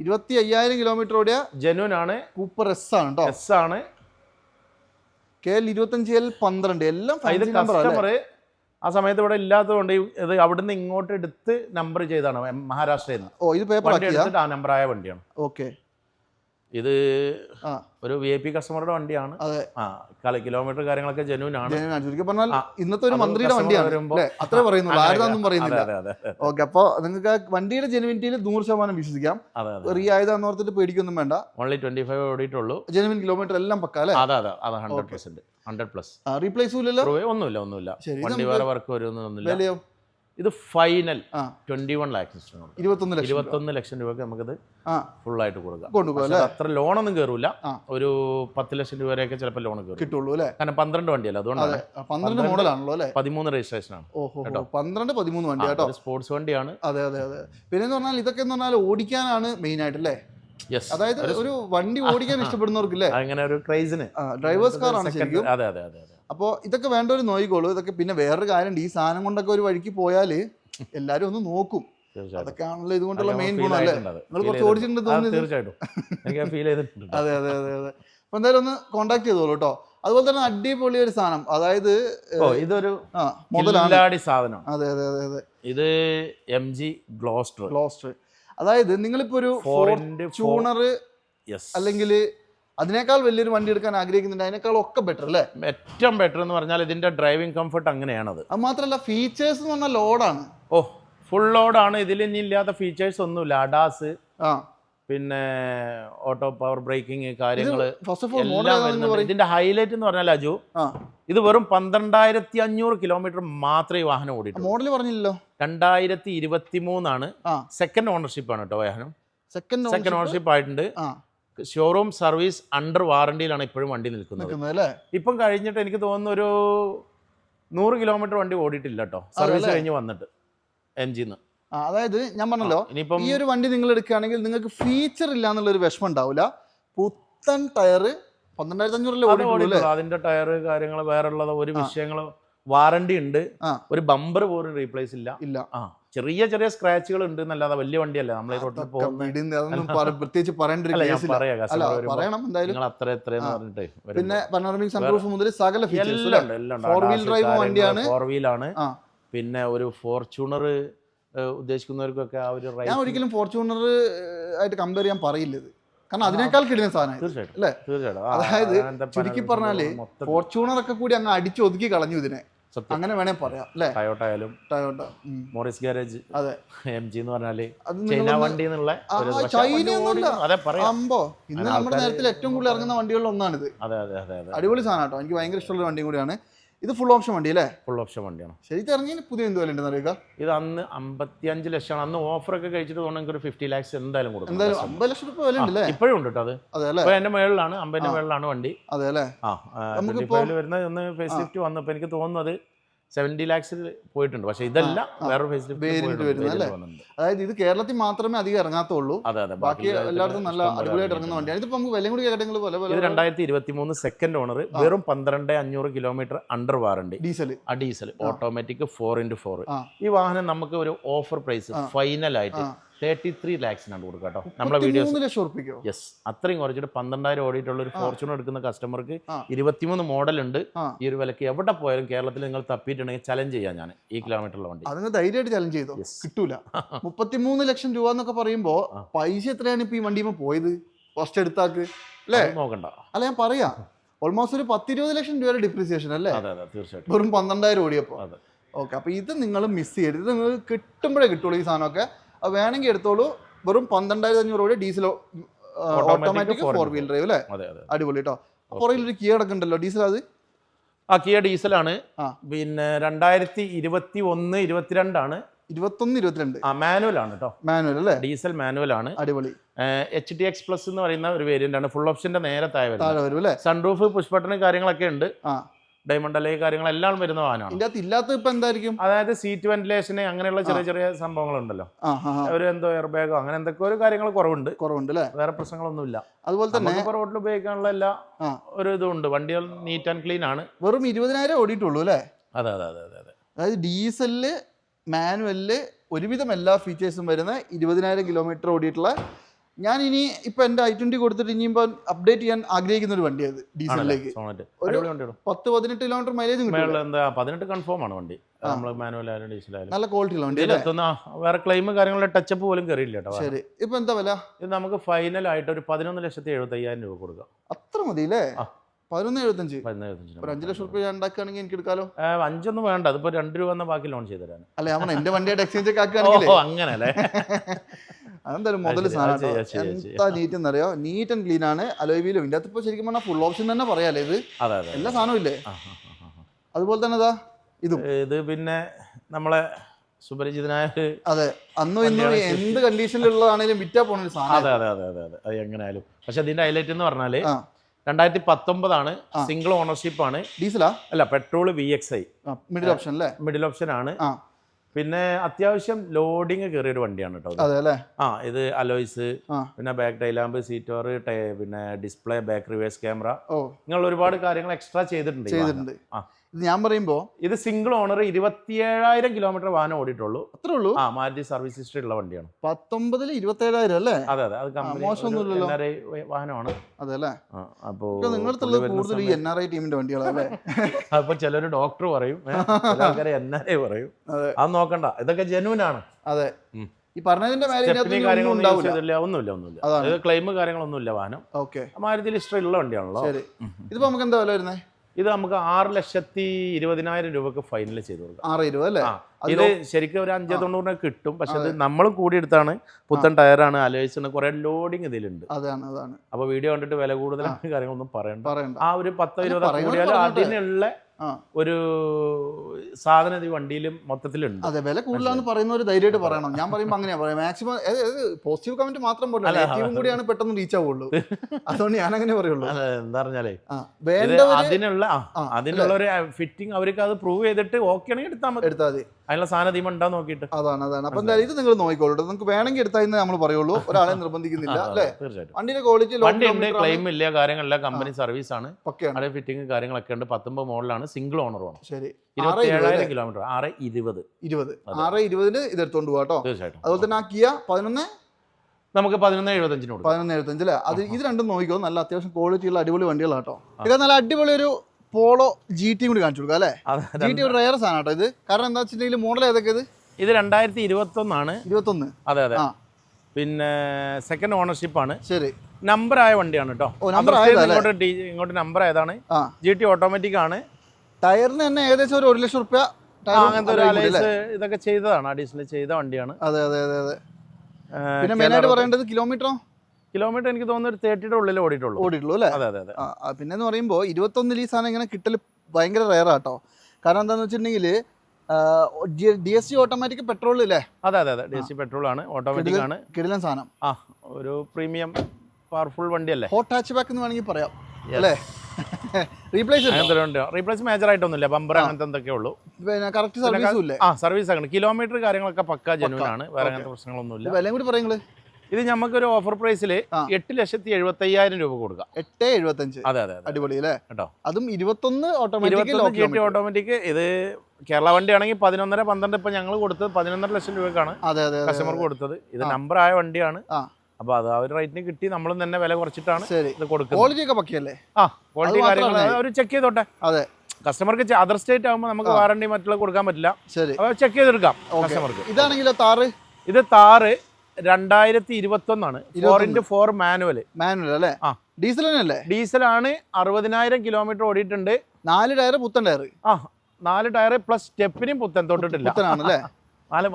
ഇരുപത്തി അയ്യായിരം കിലോമീറ്റർ ഓടിയ ജനുവൻ ആണ് കൂപ്പർ എസ് ആണ് കേട്ടോ എസ് ആണ്. കെ എൽ ഇരുപത്തഞ്ച് എൽ പന്ത്രണ്ട് എല്ലാം ഇത് കസ്റ്റമർ ആ സമയത്ത് ഇവിടെ ഇല്ലാത്തതുകൊണ്ട് ഇത് അവിടുന്ന് ഇങ്ങോട്ട് എടുത്ത് നമ്പർ ചെയ്താണ് മഹാരാഷ്ട്രയിൽ നിന്ന്. ഓ ഇത് പേപ്പർ എടുത്തിട്ട് ആ നമ്പറായ വണ്ടിയാണ്. ഓക്കെ ഇത് ആ. ഒരു വി ഐ പി കസ്റ്റമറുടെ വണ്ടിയാണ്. ആ കിലോമീറ്റർ കാര്യങ്ങളൊക്കെ ജനുവിൻ ആണ്. ചുരുക്കി പറഞ്ഞാൽ ഇന്നത്തെ ഒരു മന്ത്രിയുടെ വണ്ടിയാണ്. അത്രേ പറയുന്നുള്ളൂ. ആരുതാന്നും പറയുന്നില്ല. ഓക്കെ അപ്പോൾ നിങ്ങൾക്ക് വണ്ടിയുടെ ജെനുവിനിറ്റിയിൽ നൂറ് ശതമാനം വിശ്വസിക്കാം. റീ ആയതാന്ന് ഓർത്തിട്ട് പേടിക്കൊന്നും വേണ്ട. ഓൺലി ട്വന്റി ഫൈവ് ഓടിയിട്ടുള്ളൂ. ജെനുവിൻ കിലോമീറ്റർ എല്ലാം പക്ക അല്ലേ? അതെ അതെ അതെ hundred percent hundred plus replace ഒന്നുമില്ല ഒന്നുമില്ല. വണ്ടി വേറെ വർക്ക് വരുന്നൊന്നുമില്ല വിലയോ? ഇത് ഫൈനൽ ട്വന്റി വൺ ലാക്സ് ഇരുപത്തൊന്ന് ലക്ഷം രൂപക്ക് നമുക്കിത് full ആയിട്ട് കൊടുക്കാം. അല്ലേ? അത്ര ലോണൊന്നും കയറൂല ഒരു പത്ത് ലക്ഷം രൂപ വരെയൊക്കെ ചിലപ്പോൾ ലോൺ കയറും കിട്ടുള്ളൂ അല്ലേ? കാരണം പന്ത്രണ്ട് വണ്ടിയല്ല അതെ. അതുകൊണ്ടാണ് പന്ത്രണ്ട് മോഡലാണല്ലോ അല്ലേ? പതിമൂന്ന് രജിസ്ട്രേഷൻ ആണ്. കേട്ടോ. പന്ത്രണ്ട് പതിമൂന്ന് വണ്ടി കേട്ടോ? സ്പോർട്സ് വണ്ടിയാണ്. അതെ അതെ അതെ. പിന്നെ എന്ന് പറഞ്ഞാൽ ഇതൊക്കെ എന്ന് പറഞ്ഞാൽ ഓടിക്കാനാണ് മെയിൻ ആയിട്ട് അല്ലേ? അതായത് ഒരു വണ്ടി ഓടിക്കാൻ ഇഷ്ടപ്പെടുന്നവർക്കില്ലേ? അങ്ങനെ ഒരു ക്രൈസിന് ഡ്രൈവേഴ്സ് കാർ ആണ് ശരിക്കും. അതെ അതെ അതെ. അപ്പോൾ ഇതൊക്കെ വേണ്ട ഒരു നോയിക്കോളൂ. ഇതൊക്കെ പിന്നെ വേറൊരു കാര്യമുണ്ട്. ഈ സാധനം കൊണ്ടൊക്കെ ഒരു വഴിക്ക് പോയാൽ എല്ലാവരും ഒന്ന് നോക്കും. അതൊക്കെയാണല്ലോ ഇതുകൊണ്ടുള്ള മെയിൻ ഗുണം അല്ലേ നിങ്ങൾ കുറച്ച് ഓടിച്ചിട്ടുണ്ട്. തോന്നുന്നു അതെ അതെ അതെ അതെ. അപ്പൊ എന്തായാലും ഒന്ന് കോണ്ടാക്ട് ചെയ്തോളൂ കേട്ടോ അതുപോലെ തന്നെ അടിപൊളി ഒരു സാധനം. അതായത് ഇതൊരു ആ സാധനം അതെ അതെ അതെ അതെ. ഇത് എം ജി ഗ്ലോസ്റ്റർ ഗ്ലോസ്റ്റർ അതായത് നിങ്ങളിപ്പോ ഒരു ഫോർച്യൂണർ അല്ലെങ്കിൽ അതിനേക്കാൾ വലിയൊരു വണ്ടി എടുക്കാൻ ആഗ്രഹിക്കുന്നുണ്ട്. അതിനേക്കാൾ ഒക്കെ ബെറ്റർ അല്ലേ? ഏറ്റവും ബെറ്റർ എന്ന് പറഞ്ഞാൽ ഇതിന്റെ ഡ്രൈവിംഗ് കംഫർട്ട് അങ്ങനെയാണ് അത് മാത്രമല്ല ഫീച്ചേഴ്സ് എന്ന് പറഞ്ഞാൽ ലോഡാണ് ഓ ഫുൾ ലോഡാണ് ഇതിൽ ഇനി ഇല്ലാത്ത ഫീച്ചേഴ്സ് ഒന്നുമില്ല. അഡാസ് ആ. പിന്നെ ഓട്ടോ പവർ ബ്രേക്കിംഗ് കാര്യങ്ങൾ ഫസ്റ്റ് ഓഫ് ഓൾ മോഡൽ ഇതിന്റെ ഹൈലൈറ്റ് എന്ന് പറഞ്ഞാൽ അജു ആ. ഇത് വെറും പന്ത്രണ്ടായിരത്തി അഞ്ഞൂറ് കിലോമീറ്റർ മാത്രമേ ഈ വാഹനം ഓടിയിട്ടുള്ളൂ. മോഡൽ പറഞ്ഞില്ലല്ലോ. രണ്ടായിരത്തി ഇരുപത്തി മൂന്നാണ് ആ. സെക്കൻഡ് ഓണർഷിപ്പ് ആണ് കേട്ടോ വാഹനം. സെക്കൻഡ് സെക്കൻഡ് ഓണർഷിപ്പ് ആയിട്ടുണ്ട്. ആ. ഷോറൂം സർവീസ് അണ്ടർ വാറണ്ടിയിലാണ് ഇപ്പോഴും വണ്ടി നിൽക്കുന്നത്. ഇപ്പം കഴിഞ്ഞിട്ട് എനിക്ക് തോന്നുന്നു ഒരു നൂറ് കിലോമീറ്റർ വണ്ടി ഓടിയിട്ടില്ല കേട്ടോ. സർവീസ്? കഴിഞ്ഞ് വന്നിട്ട് എം ജിന്ന് അതായത് ഞാൻ പറഞ്ഞല്ലോ ഇനിയിപ്പം ഈ ഒരു വണ്ടി നിങ്ങൾ എടുക്കുകയാണെങ്കിൽ നിങ്ങൾക്ക് ഫീച്ചർ ഇല്ല എന്നുള്ളൊരു വിഷമം ഉണ്ടാവില്ല പുത്തൻ ടയർ പന്ത്രണ്ടായിരത്തി അതിന്റെ ടയർ കാര്യങ്ങൾ വേറെ ഒരു വിഷയങ്ങളോ വാറണ്ടി ഉണ്ട്. ഒരു ബമ്പർ പോലും റീപ്ലേസ് ഇല്ല. ഇല്ല. ആ. ചെറിയ ചെറിയ സ്ക്രാച്ചുകൾ ഉണ്ട് എന്നല്ലാതെ വലിയ വണ്ടിയല്ല. നമ്മളെ റോട്ടിൽ പോകുന്ന പ്രത്യേകിച്ച് പറയണം എന്തായാലും. നിങ്ങൾ അത്ര എത്രയെന്ന് ആ. പറഞ്ഞിട്ട് പിന്നെ പനോറമിക് സൺറൂഫ് മുതൽ സകല drive വണ്ടിയാണ്. ഫോർ വീലാണ് പിന്നെ ഒരു ഫോർച്യൂണർ ഉദ്ദേശിക്കുന്നവർക്കൊക്കെ ആ ഒരു ഞാൻ ഒരിക്കലും ഫോർച്യൂണർ ആയിട്ട് കമ്പയർ ചെയ്യാൻ പറയില്ല ഇത്. കാരണം അതിനേക്കാൾ കിടുന്ന സാധനം തീർച്ചയായിട്ടും അല്ലേ? തീർച്ചയായിട്ടും. അതായത് ചുരുക്കി പറഞ്ഞാൽ ഫോർച്യൂണർ ഒക്കെ കൂടി അങ്ങ് അടിച്ചൊതുക്കി കളഞ്ഞു ഇതിനെ. അങ്ങനെ വേണേ പറയാം അല്ലേ? ടയോട്ട ആയാലും ടയോട്ട മോറിസ് ഗാരേജ് അതെ. എം ജി എന്ന് പറഞ്ഞാൽ ചൈന വണ്ടി എന്നുള്ള അമ്പോ ഇന്ന് നമ്മുടെ നേരത്തിൽ ഏറ്റവും കൂടുതൽ ഇറങ്ങുന്ന വണ്ടികളിൽ ഒന്നാണിത്. അതെ അതെ അതെ അതെ. അടിപൊളി സാധനം കേട്ടോ. എനിക്ക് ഭയങ്കര ഇഷ്ടമുള്ള വണ്ടിയും കൂടിയാണ്. ഇത് ഫുൾ ഓപ്ഷൻ വണ്ടി അല്ലേ ഫുൾ ഓപ്ഷൻ വണ്ടിയാണ്. ശരിക്കും ഇറങ്ങി പുതിയ എന്ത് വില ഉണ്ടെന്ന് അറിയുക? ഇത് അന്ന് അമ്പത്തി അഞ്ച് ലക്ഷമാണ്. അന്ന് ഓഫർ ഒക്കെ കഴിച്ചിട്ട് തോന്നുന്നു ഒരു ഫിഫ്റ്റി ലാക്സ് എന്തായാലും കൊടുക്കും എന്തായാലും അമ്പത് ലക്ഷം രൂപ വില ഉണ്ടല്ലേ ഇപ്പോഴും ഉണ്ട് കേട്ടോ അത്. അതെ അല്ലേ? ഇപ്പൊ എന്റെ മേളിലാണ് അമ്പതിന്റെ മേളിലാണ് വണ്ടി. അതെ അല്ലേ? ആ നമുക്ക് വരുന്ന ഒന്ന് ഫേസ് ലിഫ്റ്റ് വന്നപ്പോ എനിക്ക് തോന്നുന്നത് സെവന്റി ലാക്സിൽ പോയിട്ടുണ്ട്. പക്ഷേ ഇതല്ല വേറെ വേറൊരു ഫേസ്? അതായത് ഇത് കേരളത്തിൽ മാത്രമേ അധികം ഇറങ്ങാത്തുള്ളൂ. അതെ അതെ. ബാക്കി എല്ലായിടത്തും നല്ല അടിപൊളിയായിട്ട് ഇറങ്ങുന്ന വണ്ടിയാണ്. ഇതിപ്പോൾ നമുക്ക് വിലയും കൂടി കേട്ടെങ്കിൽ പോലെ ഇത് പോലെ രണ്ടായിരത്തി ഇരുപത്തി മൂന്ന് സെക്കൻഡ് ഓണർ വെറും പന്ത്രണ്ട് അഞ്ഞൂറ് കിലോമീറ്റർ അണ്ടർ വാറണ്ടി ഡീസൽ ആ diesel automatic four into four. ഈ വാഹനം നമുക്ക് ഒരു ഓഫർ പ്രൈസ് ഫൈനൽ ആയിട്ട് ആ. തേർട്ടി ത്രീ ലാക്സിനാണ് കൊടുക്കുക കേട്ടോ. നമ്മളെ ഉറപ്പിക്കോ? യെസ് അത്രയും കുറച്ചിട്ട് പന്ത്രണ്ടായിരം ഓടിയിട്ടുള്ള ഒരു ഫോർച്യൂൺ എടുക്കുന്ന കസ്റ്റമർക്ക്. ഇരുപത്തിമൂന്ന് മോഡൽ ഉണ്ട്. ഈ ഒരു വിലക്ക് എവിടെ പോയാലും കേരളത്തിൽ നിങ്ങൾ തപ്പിയിട്ടുണ്ടെങ്കിൽ ചലഞ്ച് ചെയ്യാം ഞാൻ ഈ കിലോമീറ്ററിലെ വണ്ടി. അതിന് ധൈര്യമായിട്ട് ചലഞ്ച് ചെയ്തോ. കിട്ടൂല. മുപ്പത്തിമൂന്ന് ലക്ഷം രൂപ എന്നൊക്കെ പറയുമ്പോ പൈസ എത്രയാണ് ഇപ്പൊ ഈ വണ്ടിയുമ്പോ പോയത്? ഫസ്റ്റ് എടുത്താക്ക്. അല്ലേ? നോക്കണ്ട. അല്ല ഞാൻ പറയാം. ഓൾമോസ്റ്റ് ഒരു പത്തിരുപത് ലക്ഷം രൂപയുടെ ഡിപ്രിസിയേഷൻ അല്ലേ? അതെ അതെ തീർച്ചയായിട്ടും. വെറും പന്ത്രണ്ടായിരം ഓടിയപ്പോ. അതെ. ഓക്കെ അപ്പൊ ഇത് നിങ്ങൾ മിസ് ചെയ്യരുത്. ഇത് നിങ്ങൾ കിട്ടുമ്പോഴേ കിട്ടുള്ളൂ ഈ സാധനമൊക്കെ. അത് വേണമെങ്കിൽ എടുത്തോളൂ. വെറും പന്ത്രണ്ടായിരത്തി അഞ്ഞൂറ് ഓടി diesel automatic four wheel drive അല്ലേ? അടിപൊളി കേട്ടോ പുറയിൽ ഒരു കീ അടക്കണ്ടല്ലോ ഡീസൽ അത്? ആ കിയ ഡീസലാണ്. പിന്നെ രണ്ടായിരത്തി ഇരുപത്തി ഒന്ന് ഇരുപത്തിരണ്ടാണ്. ഇരുപത്തൊന്ന് ഇരുപത്തിരണ്ട്. ആ മാനുവൽ ആണ് കേട്ടോ മാനുവൽ അല്ലേ? ഡീസൽ മാനുവൽ ആണ് അടിപൊളി എച്ച് ടി എക്സ് പ്ലസ് എന്ന് പറയുന്ന ഒരു വേരിയന്റ് ആണ്. ഫുൾ ഓപ്ഷന്റെ നേരെ താഴെ വരും അല്ലേ? സൺറൂഫ് പുഷ് ബട്ടൺ കാര്യങ്ങളൊക്കെ ഉണ്ട്. ആ. ഡയമണ്ട് അല്ലെങ്കിൽ കാര്യങ്ങളെല്ലാം വരുന്ന വാഹനമാണ്. ഇതിനകത്ത് ഇല്ലാത്ത ഇപ്പൊ എന്തായിരിക്കും? അതായത് സീറ്റ് വെന്റിലേഷന് അങ്ങനെയുള്ള ചെറിയ ചെറിയ സംഭവങ്ങളുണ്ടല്ലോ. ഒരു എന്തോ എയർ ബാഗോ അങ്ങനെ എന്തൊക്കെ ഒരു കാര്യങ്ങൾ കുറവുണ്ട്. കുറവുണ്ട് അല്ലേ? വേറെ പ്രശ്നങ്ങളൊന്നുമില്ല. അതുപോലെ തന്നെ റോഡിൽ ഉപയോഗിക്കാനുള്ള എല്ലാ ഒരു ഇതും ഉണ്ട്. വണ്ടികൾ നീറ്റ് ആൻഡ് ക്ലീൻ ആണ്. വെറും ഇരുപതിനായിരം ഓടിയിട്ടുള്ളൂ അല്ലേ? അതെ അതെ അതെ അതെ അതെ. അതായത് ഡീസലിൽ മാനുവലിൽ ഒരുവിധം എല്ലാ ഫീച്ചേഴ്സും വരുന്ന ഇരുപതിനായിരം കിലോമീറ്റർ ഓടിയിട്ടുള്ള ഞാൻ ഇനി ഇപ്പൊ എന്റെ ഐ ട്വന്റി കൊടുത്തിട്ട് ഇനിയിപ്പോ അപ്ഡേറ്റ് ചെയ്യാൻ ആഗ്രഹിക്കുന്ന ഒരു വണ്ടിയത് ഡീസലിലേക്ക്. സോണറ്റ് ഒരു- പത്ത് പതിനെട്ട് കിലോമീറ്റർ മൈലേജും പതിനെട്ട് കൺഫേം ആണ് വണ്ടി. നല്ല ക്വാളിറ്റി ഉള്ള വണ്ടി വേറെ ക്ലെയിം കാര്യങ്ങളുടെ ടച്ചപ്പ് പോലും കയറിയില്ല കേട്ടോ. ശരി. ഇപ്പൊ എന്താ വില? ഇത് നമുക്ക് ഫൈനൽ ആയിട്ട് ഒരു പതിനൊന്ന് ലക്ഷത്തി എഴുപത്തി അയ്യായിരം രൂപ കൊടുക്കാം. അത്ര മതി അല്ലേ. പതിനൊന്ന് എഴുപത്തഞ്ച്. പതിനൊന്ന് ഒരു അഞ്ച് ലക്ഷം റുപ്യ ഉണ്ടാക്കുകയാണെങ്കിൽ എനിക്ക് എടുക്കാലോ? അഞ്ചൊന്നും വേണ്ട. അതിപ്പോ രണ്ട് രൂപ എന്ന ബാക്കി ലോൺ ചെയ്ത് തരാൻ അല്ലെ അവൻ എന്റെ വണ്ടിയായിട്ട് എക്സ്ചേഞ്ച് ഒക്കെ ആക്കുകയാണെങ്കിൽ അങ്ങനെ അല്ലേ അതെന്തായാലും മുതൽ ചെയ്യാം, എന്താ നീറ്റ് എന്നറിയോ? നീറ്റ് ആൻഡ് ക്ലീൻ ആണ്. അലോയിലും ഇതിന്റെ അകത്ത് ശരിക്കും പറഞ്ഞാൽ ഫുൾ ഓപ്ഷൻ തന്നെ പറയാല്ലേ ഇത്. എല്ലാ സാധനവും ഇല്ലേ. അതുപോലെ തന്നെ ഇതാ ഇതും. ഇത് പിന്നെ നമ്മളെ സുപരിചിതനായ അതെ. അന്നും ഇന്നും എന്ത് കണ്ടീഷനിലുള്ളതാണെങ്കിലും വിറ്റാ പോണ ഒരു സാധനം അതെ അതെ അതെ അതെ അതെ. എങ്ങനെയായാലും പക്ഷെ അതിന്റെ ഹൈലൈറ്റ് എന്ന് പറഞ്ഞാൽ രണ്ടായിരത്തി പത്തൊമ്പതാണ് സിംഗിൾ ഓണർഷിപ്പ് ആണ്. ഡീസലാ അല്ല petrol V X I middle option അല്ലേ മിഡിൽ ഓപ്ഷൻ ആണ്. പിന്നെ അത്യാവശ്യം ലോഡിങ് കയറിയ ഒരു വണ്ടിയാണ് കേട്ടോ ആ ഇത് അലോയ്സ് പിന്നെ ബാക്ക് ടൈലാമ്പ് സീറ്റോർ പിന്നെ ഡിസ്പ്ലേ ബാക്ക് റിവേഴ്സ് ക്യാമറ നിങ്ങൾ ഒരുപാട് കാര്യങ്ങൾ എക്സ്ട്രാ ചെയ്തിട്ടുണ്ട് ചെയ്തിട്ടുണ്ട്. ആ. ഇത് ഞാൻ പറയുമ്പോൾ ഇത് സിംഗിൾ ഓണർ ഇരുപത്തിയേഴായിരം കിലോമീറ്റർ വാഹനം ഓടിയിട്ടുള്ളൂ. അത്രേ ഉള്ളൂ? ആ മാരുതി സർവീസ് ഹിസ്റ്ററി ഉള്ള വണ്ടിയാണ്. പത്തൊമ്പതിൽ ഇരുപത്തേഴായിരം അല്ലേ? അതെ അതെ. അത് കമ്പനി മോശമൊന്നുമില്ലല്ലോ. വാഹനമാണ്. അതെ അല്ലേ? അപ്പോൾ അപ്പോ നിങ്ങളുടെ കൂടുതൽ ഈ എൻ ആർ ഐ ടീമിന്റെ വണ്ടികളല്ലേ അപ്പൊ ചിലർ ഡോക്ടർ പറയും ചില എൻ ആർ ഐ പറയും. അതെ. നോക്കണ്ട. ഇതൊക്കെ ജെന്യൂൻ ആണ്. അതെ. ഈ പറഞ്ഞതിന്റെ ഒന്നുമില്ല ഒന്നുമില്ല. ക്ലെയിം കാര്യങ്ങളൊന്നുമില്ല വാഹനം. ഓക്കെ. മാരുതി ഹിസ്റ്ററി ഉള്ള വണ്ടിയാണല്ലോ. ഇതിപ്പോ നമുക്ക് എന്താ വില വരുന്നത് ഇത് നമുക്ക് ആറ് ലക്ഷത്തി ഇരുപതിനായിരം രൂപക്ക് ഫൈനൽ ചെയ്ത് കൊടുക്കാം. ആറ് ഇരുപത് അല്ലേ? ഇത് ശരിക്കും ഒരു അഞ്ചോ തൊണ്ണൂറിന് കിട്ടും. പക്ഷെ ഇത് നമ്മൾ കൂടി എടുത്താണ് പുത്തൻ ടയറാണ് അലോയ്സ് കുറെ ലോഡിങ് ഇതിലുണ്ട്. അതാണ് അതാണ്. അപ്പൊ വീഡിയോ കണ്ടിട്ട് വില കൂടുതലാണ് കാര്യങ്ങളൊന്നും പറയണ്ട. ആ ഒരു പത്തോ ഇരുപതോ കൂടിയാൽ അതിനുള്ള ഒരു സാധനം ഈ വണ്ടിയിലും മൊത്തത്തിലുണ്ട്. അതെ വില കൂടുതലാണെന്ന് പറയുന്ന ഒരു ധൈര്യമായിട്ട് പറയണം. ഞാൻ പറയുമ്പോൾ അങ്ങനെയാ പറയാം. മാക്സിമം പോസിറ്റീവ് കമന്റ് മാത്രം പോലും നെഗറ്റീവും കൂടിയാണ് പെട്ടെന്ന് റീച്ച് ആവുള്ളൂ. അതുകൊണ്ട് ഞാൻ അങ്ങനെ പറയുള്ളൂ എന്താ പറഞ്ഞാലേ അതിനുള്ള അതിനുള്ള ഒരു ഫിറ്റിംഗ് അവർക്ക് അത് പ്രൂവ് ചെയ്തിട്ട് ഓക്കെ ആണെങ്കിൽ എടുത്താൽ മതി. എടുത്താൽ മതി. അതിനുള്ള സാധനം ഉണ്ടാ നോക്കിയിട്ട്. അതാണ് അതാണ്. അപ്പൊ എന്തായാലും ഇത് നിങ്ങൾ നോക്കിക്കോളൂ നമുക്ക് നിങ്ങൾക്ക് വേണമെങ്കിൽ എടുത്താൽ നമ്മൾ പറയുള്ളൂ. ഒരാളെ നിർബന്ധിക്കുന്നില്ല അല്ലേ? തീർച്ചയായിട്ടും. വണ്ടിയുടെ ക്വാളിറ്റി വണ്ടി ഉണ്ട് ക്ലെയിം ഇല്ല കാര്യങ്ങളില്ല കമ്പനി സർവീസ് ആണ്. പക്കയാണ്. ഫിറ്റിംഗ് കാര്യങ്ങളൊക്കെ ഉണ്ട്. പത്തൊമ്പത് മോഡലാണ് സിംഗിൾ ഓണർ ഓണറുമാണ് ശരി. ആറ് ഇരുപത്തി ഇരുപത് ഏഴായിരം കിലോമീറ്റർ ആറ് ഇരുപത്. ഇരുപത്. ആറ് ഇരുപതിന് ഇത് എടുത്തോണ്ട് പോകാം കേട്ടോ തീർച്ചയായിട്ടും. അതുപോലെ തന്നെ ആ കിയ പതിനൊന്ന്? നമുക്ക് പതിനൊന്ന് എഴുപത്തഞ്ചിന് കൊടുക്കാം. പതിനൊന്ന് എഴുപത്തഞ്ച് അല്ലേ? അത് ഇത് രണ്ടും നോക്കിക്കോ. നല്ല അത്യാവശ്യം ക്വാളിറ്റി ഉള്ള അടിപൊളി വണ്ടികളാണ് കേട്ടോ ഇത് നല്ല അടിപൊളി ഒരു പോളോ ജി ടി കൂടി കാണിച്ചു കൊടുക്കാം അല്ലേ? ജി ടി ഒരു റയർ സാധനം കേട്ടോ ഇത്. കാരണം എന്താ വെച്ചിട്ടുണ്ടെങ്കിൽ മോഡൽ ഏതൊക്കെ ഇത്? ഇത് രണ്ടായിരത്തി ഇരുപത്തി ഒന്നാണ് ഇരുപത്തൊന്ന്. അതെ അതെ. പിന്നെ സെക്കൻഡ് ഓണർഷിപ്പ് ആണ്. ശരി. നമ്പർ ആയ വണ്ടിയാണ് കേട്ടോ ഇങ്ങോട്ട് ഇങ്ങോട്ട് നമ്പർ ആയതാണ്. ജി ടി ഓട്ടോമാറ്റിക് ആണ്. ടയറിന് തന്നെ ഏകദേശം ഒരു ഒരു ലക്ഷം റുപ്യ അങ്ങനത്തെ ഒരു അലൈസ് ഇതൊക്കെ ചെയ്തതാണ് അഡീഷണൽ ചെയ്ത വണ്ടിയാണ്. അതെ അതെ അതെ അതെ. പിന്നെ മെയിൻ ആയിട്ട് പറയേണ്ടത് കിലോമീറ്ററോ കിലോമീറ്റർ എനിക്ക് തോന്നുന്നു ഒരു തേർട്ടിയുടെ ഉള്ളിൽ ഓടിയിട്ടുള്ളൂ. ഓടിയിട്ടുള്ളൂ അല്ലേ? അതെ അതെ അതെ. ആ, പിന്നെന്ന് പറയുമ്പോൾ ഇരുപത്തൊന്നിൽ ഈ സാധനം ഇങ്ങനെ കിട്ടൽ ഭയങ്കര റയർ ആട്ടോ കാരണം എന്താണെന്ന് വെച്ചിട്ടുണ്ടെങ്കിൽ D S C automatic petrol ഇല്ലേ? അതെ അതെ അതെ. ഡി എസ് സി പെട്രോൾ ആണ് ഓട്ടോമാറ്റിക് ആണ്. കിടിലൻ സാധനം. ആ ഒരു പ്രീമിയം പവർഫുൾ വണ്ടിയല്ലേ? ഹോട്ട് ഹാച്ച് ബാക്ക് എന്ന് വേണമെങ്കിൽ പറയാം. അല്ലേ? റീപ്ലേസ് റീപ്ലേസ് മേജർ ആയിട്ടൊന്നുമില്ല. ബമ്പർ അങ്ങനത്തെ എന്തൊക്കെ ഉള്ളൂ. പിന്നെ കറക്റ്റ് സർവീസും ആ സർവീസ് ആണ്. കിലോമീറ്റർ കാര്യങ്ങളൊക്കെ പക്ക ജെനുവൻ ആണ്. വേറെ അങ്ങനത്തെ പ്രശ്നങ്ങളൊന്നുമില്ല. വിലയും കൂടി പറയുന്നത് ഇത് നമുക്ക് ഒരു ഓഫർ പ്രൈസിൽ. എട്ട് ലക്ഷത്തി എഴുപത്തി അയ്യായിരം രൂപ കൊടുക്കാം. എട്ട് എഴുപത്തഞ്ച്. അതെ അതെ അടിപൊളി അല്ലേ? കേട്ടോ. അതും ഇരുപത്തൊന്ന് ഓട്ടോമാറ്റിക് ഓട്ടോമാറ്റിക് ഇത് കേരള വണ്ടി ആണെങ്കിൽ പതിനൊന്നര പന്ത്രണ്ട് ഇപ്പൊ ഞങ്ങൾ കൊടുത്തത് പതിനൊന്നര ലക്ഷം രൂപക്കാണ് കസ്റ്റമർക്ക് കൊടുത്തത്. ഇത് നമ്പർ ആയ വണ്ടിയാണ്. ആ. അപ്പൊ അത് ആ ഒരു റേറ്റിന് കിട്ടി. നമ്മൾ തന്നെ വില കുറച്ചിട്ടാണ് ഇത് കൊടുക്കുന്നത്. ക്വാളിറ്റി ഒക്കെ പക്കിയല്ലേ? ആ ക്വാളിറ്റി കാര്യങ്ങൾ. അവർ ചെക്ക് ചെയ്തോട്ടെ. അതെ. കസ്റ്റമർക്ക് അതർ സ്റ്റേറ്റ് ആകുമ്പോൾ നമുക്ക് വാറണ്ടി മറ്റുള്ള കൊടുക്കാൻ പറ്റില്ല. ശരി. അപ്പോൾ ചെക്ക് ചെയ്തെടുക്കാം കസ്റ്റമർക്ക് ഇതാണെങ്കിലോ താറ്? ഇത് താറ് രണ്ടായിരത്തി ഇരുപത്തി ഒന്നാണ് four. Into four manual manual അല്ലേ? ആ. ഡീസൽ തന്നെയല്ലേ ഡീസലാണ് അറുപതിനായിരം കിലോമീറ്റർ ഓടിയിട്ടുണ്ട്. നാല് ടയർ പുത്തൻ ടയർ ആ നാല് ടയർ പ്ലസ് സ്റ്റെപ്പിനും പുത്തൻ തൊട്ടിട്ടില്ല. നാല്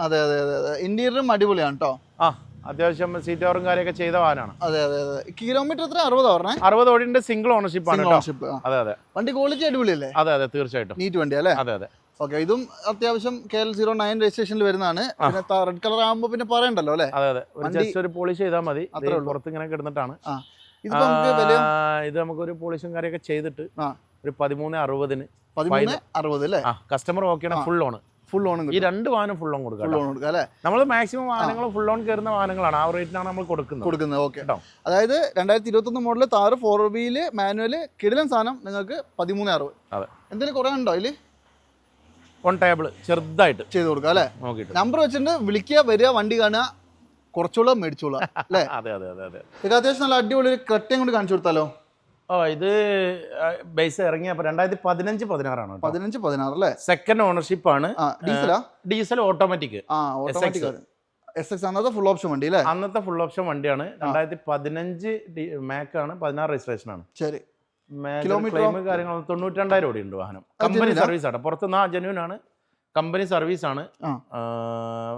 അതെ അതെ അതെ അതെ. ഇന്റീരിയറും അടിപൊളിയാണ് കേട്ടോ ആ. അത്യാവശ്യം സീറ്റ് കവറും കാര്യമൊക്കെ ചെയ്ത വാഹനമാണ്. അതെ അതെ അതെ. കിലോമീറ്റർ എത്ര? അറുപത് പറഞ്ഞേ? അറുപത് ഓടിന്റെ സിംഗിൾ ഓണർഷിപ്പ് ആണ് ownership. അതെ അതെ. വണ്ടി ക്വാളിറ്റി അടിപൊളിയല്ലേ? അതെ അതെ തീർച്ചയായിട്ടും. നീറ്റ് വണ്ടി അല്ലേ? അതെ അതെ. ഓക്കെ ഇതും അത്യാവശ്യം കെ എൽ സീറോ നയൻ രജിസ്ട്രേഷനിൽ വരുന്നതാണ്. പിന്നെ റെഡ് കളർ ആകുമ്പോൾ പിന്നെ പറയണ്ടല്ലോ അല്ലേ? അതെ അതെ. ഒരു ജസ്റ്റ് ഒരു പോളിഷ് ചെയ്താൽ മതി. അത്രേ. പുറത്ത് ഇങ്ങനെ കിടന്നിട്ടാണ്. ഇത് നമുക്കൊരു പോളിഷും കാര്യമൊക്കെ ചെയ്തിട്ട്. ഒരു പതിമൂന്ന് അറുപതിന് പതിമൂന്ന് അറുപത് അല്ലേ? കസ്റ്റമർ ഓക്കെയാണ്. ഫുൾ ഓൺ ഫുൾ ഓൺ ഈ രണ്ട് വാഹനം ഫുൾ ഓൺ കൊടുക്കാം ഫുൾ ഓൺ കൊടുക്കുക അല്ലേ? നമ്മൾ മാക്സിമം വാഹനങ്ങൾ ഫുൾ ഓൺ കയറുന്ന വാഹനങ്ങളാണ്. ആ റേറ്റിനാണ് നമ്മൾ കൊടുക്കുന്നത്. കൊടുക്കുന്നത് ഓക്കെ. അതായത് രണ്ടായിരത്തി ഇരുപത്തൊന്ന് model Thar four wheel manual കിടിലൻ സാധനം നിങ്ങൾക്ക് പതിമൂന്ന് അറുപത്. അതെ. എന്തെങ്കിലും കുറേ ഉണ്ടോ അതിൽ വൺ ടേബിൾ ചെറുതായിട്ട്. ചെയ്ത് കൊടുക്കുക അല്ലേ? നമ്പർ വെച്ചിട്ട് വിളിക്കുക വരിക വണ്ടി കാണുക കുറച്ചുള്ള മേടിച്ചോളാം അല്ലേ? അതെ അതെ അതെ അതെ. ഇത് അത്യാവശ്യം നല്ല അടിപൊളി ഒരു ക്രെറ്റയും കൊണ്ട് കാണിച്ചു കൊടുത്താലോ? ഓ ഇത് ബേസ് ഇറങ്ങിയപ്പോൾ രണ്ടായിരത്തി പതിനഞ്ച് പതിനാറാണ് പതിനഞ്ച് പതിനാറ് അല്ലേ? സെക്കൻഡ് ഓണർഷിപ്പ് ആണ്. ഡീസലാ ഡീസൽ ഓട്ടോമാറ്റിക് ആ ഓട്ടോമാറ്റിക് എസ് എക്സ് അന്നത്തെ ഫുൾ ഓപ്ഷൻ വണ്ടി അല്ലേ? അന്നത്തെ ഫുൾ ഓപ്ഷൻ വണ്ടിയാണ്. രണ്ടായിരത്തി പതിനഞ്ച് ആണ്. പതിനാറ് രജിസ്ട്രേഷൻ ആണ്. ശരി. കിലോമീറ്റർ കാര്യങ്ങൾ തൊണ്ണൂറ്റി രണ്ടായിരം ഓടി ഉണ്ട് വാഹനം. കമ്പനി സർവീസ് ആണ്. പുറത്തുനിന്ന് ആ ജെന്യൂൻ ആണ്. കമ്പനി സർവീസ് ആണ്.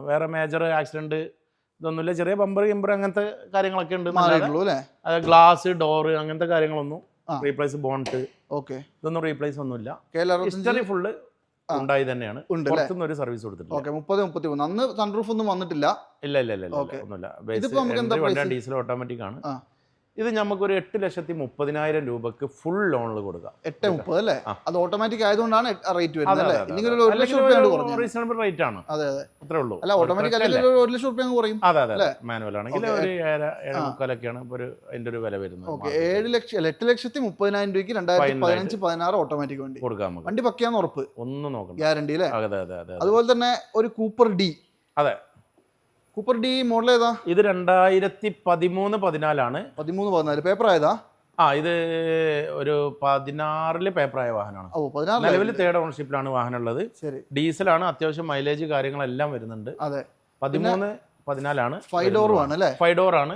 വേറെ മേജർ ആക്സിഡന്റ് ഇതൊന്നുമില്ല. ചെറിയ ബമ്പർ കിമ്പർ അങ്ങനത്തെ കാര്യങ്ങളൊക്കെ ഉണ്ട്. ഗ്ലാസ് ഡോറ് അങ്ങനത്തെ കാര്യങ്ങളൊന്നും. റീപ്ലേസ് ബോണ്ട് ഓക്കെ. ഇതൊന്നും റീപ്ലേസ് ഒന്നുമില്ല. ഹിസ്റ്ററി ഫുള്ള് ഉണ്ടായി തന്നെയാണ്. പുറത്തുനിന്ന് ഒരു സർവീസ് കൊടുത്തിട്ടുണ്ട് ഓക്കെ മുപ്പത് മുപ്പത്തി മൂന്ന് അന്ന് സൺറൂഫ് ഒന്നും വന്നിട്ടില്ല. ഇല്ല ഇല്ല ഇല്ല. ഒന്നുമില്ല. ഡീസൽ ഓട്ടോമാറ്റിക് ആണ്. ഇത് നമുക്കൊരു എട്ട് ലക്ഷത്തി മുപ്പതിനായിരം രൂപക്ക് ഫുൾ ലോണിൽ കൊടുക്കാം. എട്ട് മുപ്പത് അല്ലേ? അത് ഓട്ടോമാറ്റിക് ആയതുകൊണ്ടാണ് റേറ്റ് വരുന്നത് റീസണബിൾ റേറ്റ് ആണ്. അതെ അതെ. അത്രേ ഉള്ളൂ. അല്ല ഓട്ടോമാറ്റിക് ഒരു- ലക്ഷം റുപ്യ കുറയും. അതെ അതെ മാനുവൽ ആണെങ്കിൽ ഒരു ഏഴ്. മുക്കാലൊക്കെയാണ് ഒരു അതിന്റെ ഒരു വില വരുന്നത് ഓക്കെ ഏഴ് ലക്ഷം അല്ല എട്ട് ലക്ഷത്തി മുപ്പതിനായിരം രൂപയ്ക്ക് രണ്ടായിരത്തി പതിനഞ്ച്. പതിനാറ് ഓട്ടോമാറ്റിക് വണ്ടി. കൊടുക്കാം വണ്ടി പക്കയാന്ന് ഉറപ്പ്. ഒന്ന് നോക്കണം. ഗ്യാരണ്ടി അല്ലേ? അതെ അതെ അതെ അതുപോലെ തന്നെ ഒരു കൂപ്പർ ഡി അതെ. കൂപ്പർ ഡി മോഡൽ ഏതാ ഇത് രണ്ടായിരത്തി പതിമൂന്ന് പതിനാലാണ്. പതിമൂന്ന് പതിനാല്. പേപ്പർ ആയതാ ആ ഇത് ഒരു പതിനാറിൽ പേപ്പറായ വാഹനമാണ്. ഓ പതിനാറ് നിലവിൽ തേർഡ് ഓണർഷിപ്പിലാണ് വാഹനം ഉള്ളത് ശരി. ഡീസലാണ് അത്യാവശ്യം മൈലേജ് കാര്യങ്ങളെല്ലാം വരുന്നുണ്ട്. അതെ. പതിമൂന്ന് പതിനാലാണ് ഫൈവ് ഡോർ ആണ് അല്ലേ ഫൈവ് ഡോർ ആണ്.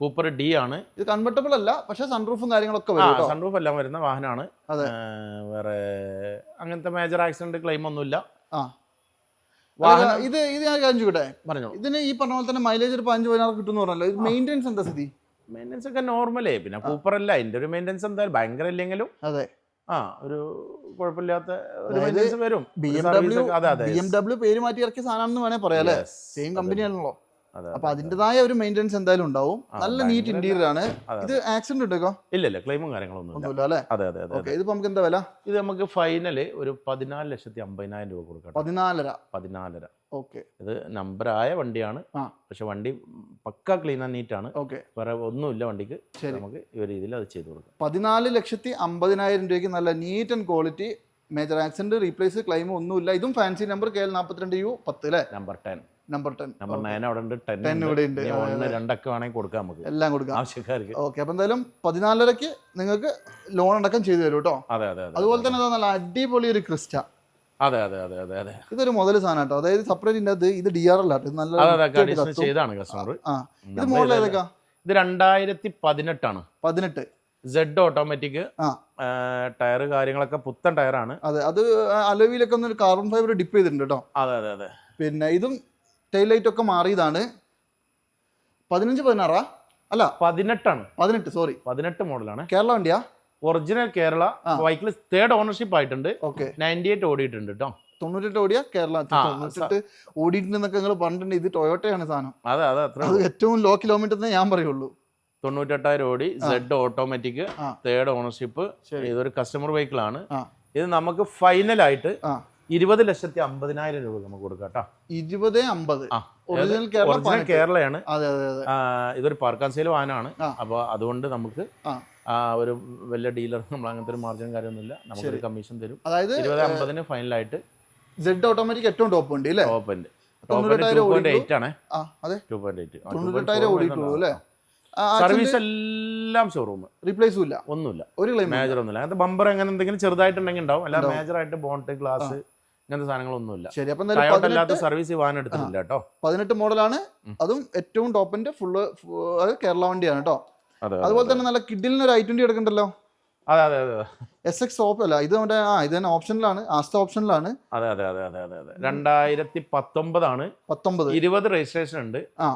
കൂപ്പർ ഡി ആണ്. ഇത് കൺവെർട്ടബിൾ അല്ല പക്ഷെ സൺറൂഫും കാര്യങ്ങളൊക്കെ വരും സൺറൂഫ് എല്ലാം വരുന്ന വാഹനമാണ്. വേറെ അങ്ങനത്തെ മേജർ ആക്സിഡന്റ് ക്ലെയിം ഒന്നുമില്ല. ഇത് ഇത് ഞാൻ കാണിച്ചു കിട്ടെ പറഞ്ഞോ. ഇതിന് ഈ പറഞ്ഞ പോലെ തന്നെ മൈലേജ് ഒരു പതിനഞ്ച് പതിനാറ് കിട്ടുമെന്ന് പറഞ്ഞല്ലോ. ഇത് മെയിന്റെനൻസ് എന്താ സ്ഥിതി? മെയിന്റെനൻസ് ഒക്കെ നോർമലേ പിന്നെ കൂപ്പർ അല്ല. അതിന്റെ ഒരു മെയിന്റെനൻസ് എന്തായാലും ഭയങ്കര ഇല്ലെങ്കിലും അതെ. ആ ഒരു കുഴപ്പമില്ലാത്ത ഒരു മെയിന്റെനൻസ് വരും. ബി എം ഡബ്ല്യു അതെ അതെ. ബി എം ഡബ്ല്യു പേര് മാറ്റി ഇറക്കിയ സാധനമാണെന്ന് വേണേ പറയാം അല്ലേ? സെയിം അതെ, കമ്പനി ആണല്ലോ. അതെ, അപ്പൊ അതിന്റേതായ അതിന്റെതായ ഒരു മെയിന്റെനൻസ് എന്തായാലും ഉണ്ടാവും. നല്ല നീറ്റ് ഇന്റീരിയർ ആണ്. ഇത് ആക്സിഡന്റ് ഉണ്ടോ? ഇല്ല ഇല്ല ക്ലെയിമും കാര്യങ്ങളൊന്നും ഒന്നുമില്ല അല്ലേ? അതെ അതെ അതെ ഇത് ഇതിപ്പോ നമുക്ക് എന്താ വില? ഇത് നമുക്ക് ഫൈനൽ ഒരു പതിനാല് ലക്ഷത്തി അമ്പതിനായിരം രൂപ കൊടുക്കാം പതിനാലര. പതിനാലര. ഓക്കെ ഇത് നമ്പറായ വണ്ടിയാണ്. പക്ഷെ വണ്ടി പക്ക ക്ലീൻ ആൻഡ് നീറ്റ് ആണ്. ഓക്കെ വേറെ ഒന്നുമില്ല വണ്ടിക്ക്. ശരി. നമുക്ക് ഈ രീതിയിൽ അത് ചെയ്തു കൊടുക്കാം. പതിനാല് ലക്ഷത്തി അമ്പതിനായിരം രൂപയ്ക്ക് നല്ല neat and quality major accident replace claim ഒന്നുമില്ല. ഇതും ഫാൻസി നമ്പർ കെ എൽ നാൽപ്പത്തിരണ്ട് യു പത്ത് അല്ലേ? Number ten number ten number nine അവിടെ ഉണ്ട് ടെൻ 10 ഇവിടെ ഉണ്ട്. അതെ, ഒന്ന് അതെ. രണ്ടൊക്കെ വേണമെങ്കിൽ കൊടുക്കാം നമുക്ക് എല്ലാം കൊടുക്കാം. ആവശ്യക്കാർക്ക്. ഓക്കെ അപ്പൊ എന്തായാലും പതിനാലരക്ക് നിങ്ങൾക്ക് ലോൺ അടക്കം ചെയ്തു തരും കേട്ടോ അതെ അതെ അതെ അതുപോലെ തന്നെ നല്ല അടിപൊളി ഒരു ക്രിസ്റ്റ. അതെ അതെ അതെ അതെ അതെ. ഇതൊരു മുതൽ സാധനം കേട്ടോ അതായത് സെപ്പറേറ്റ് ഇതിന്റെ ഇത് ഡി ആർ അല്ല നല്ല അതെ അതെ. ചെയ്താണ് കസ്റ്റമർ ആ ഇത് മോഡൽ ഏതൊക്കെയാ? ഇത് രണ്ടായിരത്തി പതിനെട്ടാണ് പതിനെട്ട്. സെഡ് ഓട്ടോമാറ്റിക് ടയർ കാര്യങ്ങളൊക്കെ പുത്തൻ ടയറാണ്. അതെ അത് അലവിയിലൊക്കെ ഒന്ന് കാർബൺ ഫൈബർ ഡിപ്പ് ചെയ്തിട്ടുണ്ട് കേട്ടോ അതെ അതെ അതെ. പിന്നെ ഇതും ടെയിൽ ലൈറ്റ് ഒക്കെ മാറിയതാണ്. പതിനഞ്ച് പതിനാറാ? അല്ല പതിനെട്ടാണ്. പതിനെട്ട് സോറി പതിനെട്ട് മോഡലാണ്. കേരള വണ്ടിയാ? ഒറിജിനൽ കേരള. ബൈക്കിൽ തേർഡ് ഓണർഷിപ്പ് ആയിട്ടുണ്ട്. ഓക്കെ. നയന്റി എയ്റ്റ് ഓടിയിട്ടുണ്ട് കേട്ടോ തൊണ്ണൂറ്റെട്ട് ഓടിയ കേരള. ആ, തൊണ്ണൂറ്റെട്ട് ഓടിയിട്ടുണ്ടെന്നൊക്കെ നിങ്ങൾ പറഞ്ഞിട്ടുണ്ട്. ഇത് ടൊയോട്ടയാണ് സാധനം. അതെ അതെ അത്ര അത് ഏറ്റവും ലോ കിലോമീറ്റർ ഞാൻ പറയുള്ളൂ. തൊണ്ണൂറ്റെട്ടായിരം ഓടി സെഡ് ഓട്ടോമാറ്റിക്. Third ownership. ഇതൊരു കസ്റ്റമർ വെഹിക്കിളാണ് ആണ്. ഇത് നമുക്ക് ഫൈനലായിട്ട് ഇരുപത് ലക്ഷത്തി അമ്പതിനായിരം രൂപ നമുക്ക് കൊടുക്കാം കേട്ടോ. ഇരുപത് അമ്പത്. ആ. ഒറിജിനൽ ഒറിജിനൽ കേരളയാണ്. അതെ അതെ അതെ. ഇതൊരു പാർക്കാൻ സെയിൽ വാഹനമാണ്. ആ. അപ്പോൾ അതുകൊണ്ട് നമുക്ക് ഒരു വലിയ ഡീലർ നമ്മൾ അങ്ങനത്തെ ഒരു മാർജിൻ കാര്യമൊന്നുമില്ല. നമുക്കൊരു കമ്മീഷൻ തരും. അതായത് ഇരുപത് അമ്പതിന് ഫൈനലായിട്ട് ജെഡ് ഓട്ടോമാറ്റിക് ഏറ്റവും ടോപ്പ് ഉണ്ട് അല്ലേ? ടോപ്പ് ഉണ്ട് സർവീസ് എല്ലാം ഷോറൂം റീപ്ലേസും ഇല്ല. ഒന്നുമില്ല. ഒരു ക്ലെയിം മേജർ ഒന്നുമില്ല. ബമ്പർ അങ്ങനെ എന്തെങ്കിലും ചെറുതായിട്ടുണ്ടെങ്കിൽ ഉണ്ടാവും. അല്ല മേജർ ആയിട്ട് ബോണ്ട് ഗ്ലാസ് ഇങ്ങനത്തെ സാധനങ്ങളൊന്നുമില്ല. ശരി അപ്പൊ അല്ലാത്ത സർവീസ് വാഹനം എടുത്തിട്ടില്ല കേട്ടോ. പതിനെട്ട് മോഡലാണ്. അതും ഏറ്റവും ടോപ്പിന്റെ ഫുള്ള് അത് കേരള വണ്ടിയാണ് കേട്ടോ. അതെ അതുപോലെ തന്നെ നല്ല കിഡിലിന് ഒരു ഐ ട്വന്റി എടുക്കണ്ടല്ലോ? അതെ അതെ അതെ എസ് എക്സ് ഓപ്പ് അല്ല ഇത് നമ്മുടെ ആ ഇത് തന്നെ ഓപ്ഷനിലാണ് ആസ്റ്റ ഓപ്ഷനിലാണ് അതെ അതെ അതെ അതെ അതെ അതെ. രണ്ടായിരത്തി പത്തൊമ്പതാണ് പത്തൊമ്പത്. ഇരുപത് രജിസ്ട്രേഷൻ ഉണ്ട്. ആ.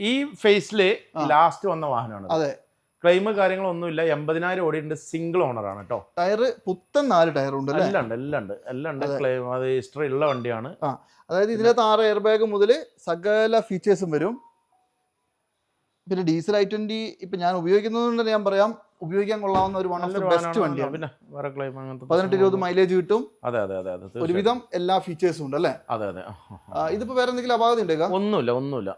ഈ ഫേസിൽ ലാസ്റ്റ് വന്ന വാഹനമാണ്. അതെ. ക്ലെയിം കാര്യങ്ങളൊന്നുമില്ല. എൺപതിനായിരം ഓടിയിട്ടുണ്ട്. സിംഗിൾ ഓണറാണ് കേട്ടോ. ടയർ പുത്തൻ നാല് ടയർ ഉണ്ട് എല്ലാം ഉണ്ട് എല്ലാം ഉണ്ട് എല്ലാം ഉണ്ട്. ക്ലെയിം അത് ഹിസ്റ്ററി ഉള്ള വണ്ടിയാണ്. അതായത് ഇതിനകത്ത് ആറ് എയർ ബാഗ് മുതൽ സകല ഫീച്ചേഴ്സും വരും. പിന്നെ ഡീസൽ ഐ ട്വന്റി ഇപ്പൊ ഞാൻ ഉപയോഗിക്കുന്നത് കൊണ്ട് ഞാൻ പറയാം ഉപയോഗിക്കാൻ കൊള്ളാവുന്ന ഒരു വൺ ഓഫ് ദി ബെസ്റ്റ്. വണ്ടിയാണ്. പിന്നെ വേറെ ക്ലെയിം അങ്ങനത്തെ പതിനെട്ട് ഇരുപത് മൈലേജ് കിട്ടും. അതെ അതെ അതെ അതെ ഒരുവിധം എല്ലാ ഫീച്ചേഴ്സും ഉണ്ട് അല്ലേ? അതെ അതെ. ഇതിപ്പോ വേറെ എന്തെങ്കിലും അപാകത ഉണ്ടേക്കാ ഒന്നുമില്ല ഒന്നുമില്ല.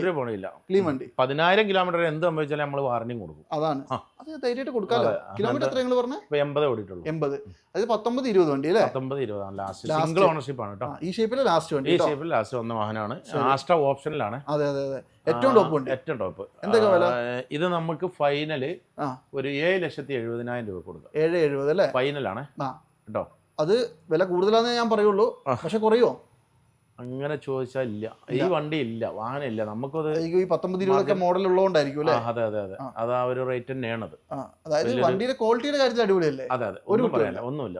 ഒരു പണിയില്ല. ക്ലീൻ വണ്ടി. പതിനായിരം കിലോമീറ്റർ എന്ത് സംഭവിച്ചാലും നമ്മൾ വാറണ്ടിയും കൊടുക്കും. അതാണ്. അത് ധൈര്യമായിട്ട് കൊടുക്കാമല്ലോ കിലോമീറ്റർ എത്ര നിങ്ങൾ പറഞ്ഞ? ഇപ്പൊ എൺപത് ഓടിയിട്ടുള്ളൂ. എൺപത്. അത് പത്തൊമ്പത് ഇരുപത് വണ്ടി അല്ലേ? പത്തൊമ്പത് ഇരുപതാണ് ലാസ്റ്റ് സിംഗിൾ ഓണർഷിപ്പ് ആണ് കേട്ടോ. ഈ ഷേപ്പിലെ ലാസ്റ്റ് വണ്ടി ഈ ഷേപ്പിൽ ലാസ്റ്റ് വന്ന വാഹനമാണ് ലാസ്റ്റ് ആസ്ട്ര ഓപ്ഷനിലാണ് അതെ അതെ അതെ. ഏറ്റവും ടോപ്പ് ഉണ്ട് ഏറ്റവും ടോപ്പ് എന്തൊക്കെ വില? ഇത് നമുക്ക് ഫൈനൽ ആ. ഒരു ഏഴ് ലക്ഷത്തി എഴുപതിനായിരം രൂപ കൊടുക്കാം ഏഴ് എഴുപത് അല്ലേ? ഫൈനലാണ്. ആ. കേട്ടോ? അത് വില കൂടുതലാന്നേ ഞാൻ പറയുള്ളൂ. പക്ഷെ കുറയുമോ അങ്ങനെ ചോദിച്ചാൽ ഇല്ല. ഈ വണ്ടി ഇല്ല. വാഹനം ഇല്ല. നമുക്കത് ഈ പത്തൊമ്പത് ഇരുപതൊക്കെ മോഡൽ ഉള്ളതുകൊണ്ടായിരിക്കും അല്ലേ? അതെ അതെ അതെ. അത് ആ ഒരു റേറ്റ് തന്നെയാണ് അത് അതായത് വണ്ടിയുടെ ക്വാളിറ്റിയുടെ കാര്യത്തിൽ അടിപൊളിയല്ലേ? അതെ അതെ. ഒരു പറയാനില്ല. ഒന്നുമില്ല.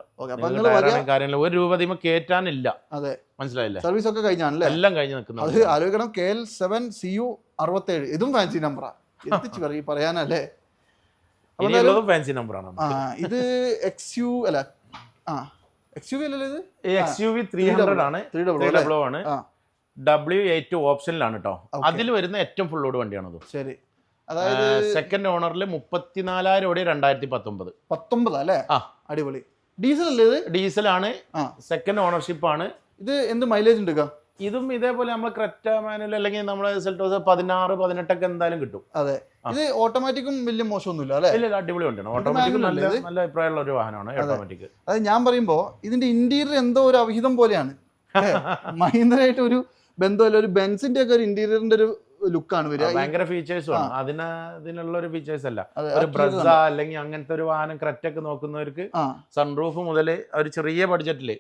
കാര്യമില്ല ഒരു രൂപ തീമ കയറ്റാനില്ല. അതെ. മനസ്സിലായില്ലേ? സർവീസ് ഒക്കെ കഴിഞ്ഞാണല്ലേ? എല്ലാം കഴിഞ്ഞ് നിൽക്കുന്നത് അത് ആലോചിക്കണം. K L seven C U അറുപത്തേഴ്. ഇതും ഫാൻസി നമ്പറാ എത്തിച്ചു പറയും പറയാനല്ലേ? ഫാൻസി നമ്പറാണ് ഇത് എക്സ് യു അല്ല ആ എക്സ് യു വി അല്ലല്ലോ ഇത്? X U V three hundred ആണ്. ത്രീ ആണ്. ഡബ്ല്യു എയ്റ്റ് ഓപ്ഷനിലാണ് കേട്ടോ അതിൽ വരുന്ന ഏറ്റവും ഫുൾ ലോഡ് വണ്ടിയാണത്. ശരി. അതായത് സെക്കൻഡ് ഓണറിൽ മുപ്പത്തിനാലായിരം കോടി രണ്ടായിരത്തി പത്തൊമ്പത് പത്തൊമ്പത് അല്ലേ? ആ. അടിപൊളി. ഡീസൽ അല്ലേ ഇത്? ഡീസലാണ്. സെക്കൻഡ് ഓണർഷിപ്പ് ആണ്. ഇത് എന്ത് മൈലേജ് ഉണ്ട്? ഇതും ഇതേപോലെ നമ്മൾ ക്രെറ്റ മാനുവൽ അല്ലെങ്കിൽ നമ്മുടെ സെൽറ്റോസ് പതിനാറ് പതിനെട്ടൊക്കെ എന്തായാലും കിട്ടും. അതെ. ഇത് ഓട്ടോമാറ്റിക്കും വലിയ മോശമൊന്നുമില്ല അല്ലേ? ഇല്ല അടിപൊളി വണ്ടിയാണ്. ഓട്ടോമാറ്റിക് നല്ല? നല്ല അഭിപ്രായമുള്ള ഒരു വാഹനമാണ് ഓട്ടോമാറ്റിക് അതായത് ഞാൻ പറയുമ്പോൾ ഇതിന്റെ ഇന്റീരിയർ എന്തോ ഒരു അവിഹിതം പോലെയാണ്? മഹീന്ദ്രയായിട്ട് ഒരു ബന്ധമല്ല ഒരു ബെൻസിന്റെ ഒക്കെ ഒരു ഇന്റീരിയറിന്റെ ഒരു ലുക്കാണ് വരിക. ഭയങ്കര ഫീച്ചേഴ്സും ആണ് അതിന് അതിനുള്ള ഒരു ഫീച്ചേഴ്സ് അല്ല ഒരു ബ്രസ അല്ലെങ്കിൽ അങ്ങനത്തെ ഒരു വാഹനം ക്രറ്റ് ഒക്കെ നോക്കുന്നവർക്ക് സൺറൂഫ് മുതൽ ഒരു ചെറിയ ബഡ്ജറ്റിൽ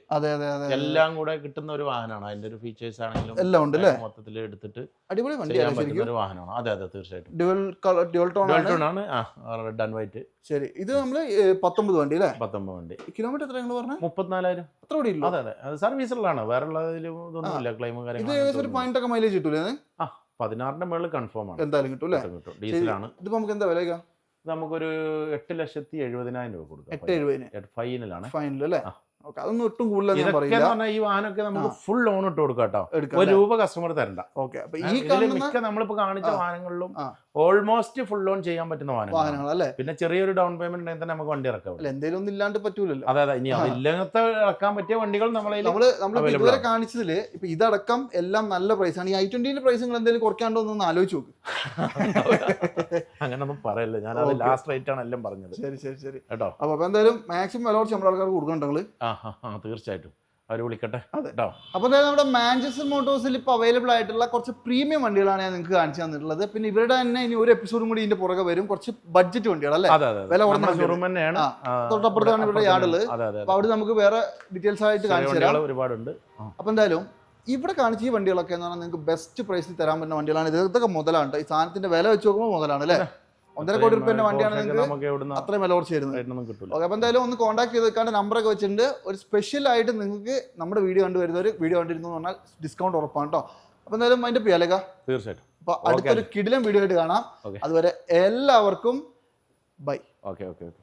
എല്ലാം കൂടെ കിട്ടുന്ന ഒരു വാഹനമാണ്. അതിന്റെ ഒരു ഫീച്ചേഴ്സ് ആണെങ്കിലും എല്ലാം ഉണ്ട് അല്ലേ? മൊത്തത്തിൽ എടുത്തിട്ട് അടിപൊളി വണ്ടി ഒരു വാഹനമാണ്. അതെ അതെ തീർച്ചയായിട്ടും. ഡ്യുവൽ കളർ ഡ്യുവൽ ടോൺ ആണ്? ഡോൾട്ടൺ ആണ്. ആ റെഡ് ആൻഡ് വൈറ്റ് ശരി. ഇത് നമ്മൾ ഏ, പത്തൊമ്പത് വണ്ടി അല്ലേ? പത്തൊമ്പത് വണ്ടി. കിലോമീറ്റർ എത്ര നിങ്ങൾ പറഞ്ഞ? മുപ്പത്തിനാലായിരം. അത്ര കൂടി അതെ അതെ. സർവീസുകളാണ് വേറെ ഉള്ളതിലും ഇതൊന്നും ഇല്ല ക്ലെയിമും ഇത് ഏകദേശം ഒരു പോയിന്റ് ഒക്കെ മൈലേജ് കിട്ടൂലേ ഇത്? പതിനാറിന്റെ മുകളിൽ കൺഫേം ആണ്. എന്തായാലും കിട്ടും അല്ലേ? കിട്ടും. ഡീസലാണ് ഇതിപ്പോ നമുക്ക് എന്താ വില ഇത് നമുക്കൊരു എട്ട് ലക്ഷത്തി എഴുപതിനായിരം രൂപ കൊടുക്കാം. എട്ട് എഴുപതിനായിരം ഫൈനലാണ്. ഫൈനൽ അല്ലേ. ഓക്കെ അതൊന്നും ഒട്ടും കൂടുതൽ ഈ വാഹനമൊക്കെ നമുക്ക് ഫുൾ ലോൺ ഇട്ട് കൊടുക്കാം കേട്ടോ. ഒരു രൂപ കസ്റ്റമർ തരണ്ട. ഓക്കെ ഈ മിക്ക നമ്മളിപ്പോ കാണിച്ച വാഹനങ്ങളിലും. ഓൾമോസ്റ്റ് ഫുൾ ഓൺ ചെയ്യാൻ പറ്റുന്ന വാഹനങ്ങൾ അല്ലേ പിന്നെ ചെറിയൊരു ഡൗൺ പേയ്മെന്റ് ഉണ്ടെങ്കിൽ തന്നെ നമുക്ക് വണ്ടി ഇറക്കാം എന്തെങ്കിലും ഒന്നും ഇല്ലാണ്ട് പറ്റൂലല്ലോ. അതെ അതെ ഇനി അതില്ലാത്ത ഇറക്കാൻ പറ്റിയ വണ്ടികൾ നമ്മളെ നമ്മൾ നമ്മൾ ഇതുവരെ. കാണിച്ചതിൽ ഇപ്പൊ ഇതടക്കം എല്ലാം നല്ല പ്രൈസ് ആണ്. ഈ ഐ ട്വന്റിന്റെ പ്രൈസ് നിങ്ങൾ എന്തെങ്കിലും കുറയ്ക്കാണ്ടോ ഒന്ന് ആലോചിച്ച് നോക്ക്. അങ്ങനൊന്നും പറയല്ല ഞാൻ അത് ലാസ്റ്റ് റേറ്റ് ആണ് എല്ലാം പറഞ്ഞത്. ശരി ശരി ശരി. കേട്ടോ? അപ്പൊ എന്തായാലും മാക്സിമം വില കുറച്ച് നമ്മുടെ ആൾക്കാർക്ക് കൊടുക്കണ്ടെങ്കിൽ ആ ആ, ആ തീർച്ചയായിട്ടും. അവർ വിളിക്കട്ടെ. അതെ. കേട്ടോ. അപ്പോൾ അതായത് നമ്മുടെ മാഞ്ചസ്റ്റർ മോട്ടോഴ്സിൽ ഇപ്പോൾ അവൈലബിൾ ആയിട്ടുള്ള കുറച്ച് പ്രീമിയം വണ്ടികളാണ് ഞാൻ നിങ്ങൾക്ക് കാണിച്ചു തന്നിട്ടുള്ളത്. പിന്നെ ഇവരുടെ തന്നെ ഇനി ഒരു എപ്പിസോഡും കൂടി ഇതിന്റെ പുറകെ വരും. കുറച്ച് ബഡ്ജറ്റ് വണ്ടികൾ അല്ലേ? വില തന്നെയാണ്. തൊട്ടപ്പുറത്താണ് ഇവരുടെ അപ്പോൾ അവിടെ നമുക്ക് വേറെ ഡീറ്റെയിൽസ് ആയിട്ട് കാണിച്ചു തരാം. ഒരുപാടുണ്ട്. അപ്പോൾ എന്തായാലും ഇവിടെ കാണിച്ച ഈ വണ്ടികളൊക്കെ എന്ന് പറഞ്ഞാൽ നിങ്ങൾക്ക് ബെസ്റ്റ് പ്രൈസിൽ തരാൻ പറ്റുന്ന വണ്ടികളാണ്. ഇത് ഇതൊക്കെ മുതലാണ് ഈ സാധനത്തിന്റെ വില വെച്ച് നോക്കുമ്പോൾ മുതലാണ് അല്ലേ? ഒന്നര കോടി റുപ്യന്റെ വണ്ടിയാണ് അത്രയും വില കുറച്ച് വരുന്നത്. ഓക്കെ അപ്പോൾ എന്തായാലും ഒന്ന് കോൺടാക്ട് ചെയ്ത് വെക്കാണ്ട് നമ്പറൊക്കെ വെച്ചിട്ടുണ്ട്. ഒരു സ്പെഷ്യൽ ആയിട്ട് നിങ്ങൾക്ക് നമ്മുടെ വീഡിയോ കണ്ടുവരുന്നവർ വീഡിയോ കണ്ടിരുന്നു എന്ന് പറഞ്ഞാൽ ഡിസ്കൗണ്ട് ഉറപ്പാണ് കേട്ടോ അപ്പോൾ എന്തായാലും അതിന്റെ പിയാലേക്ക തീർച്ചയായിട്ടും. അപ്പോൾ അടുത്തൊരു കിടിലം വീഡിയോ ആയിട്ട് കാണാം. അതുവരെ എല്ലാവർക്കും ബൈ ഓക്കെ ഓക്കെ ഓക്കെ.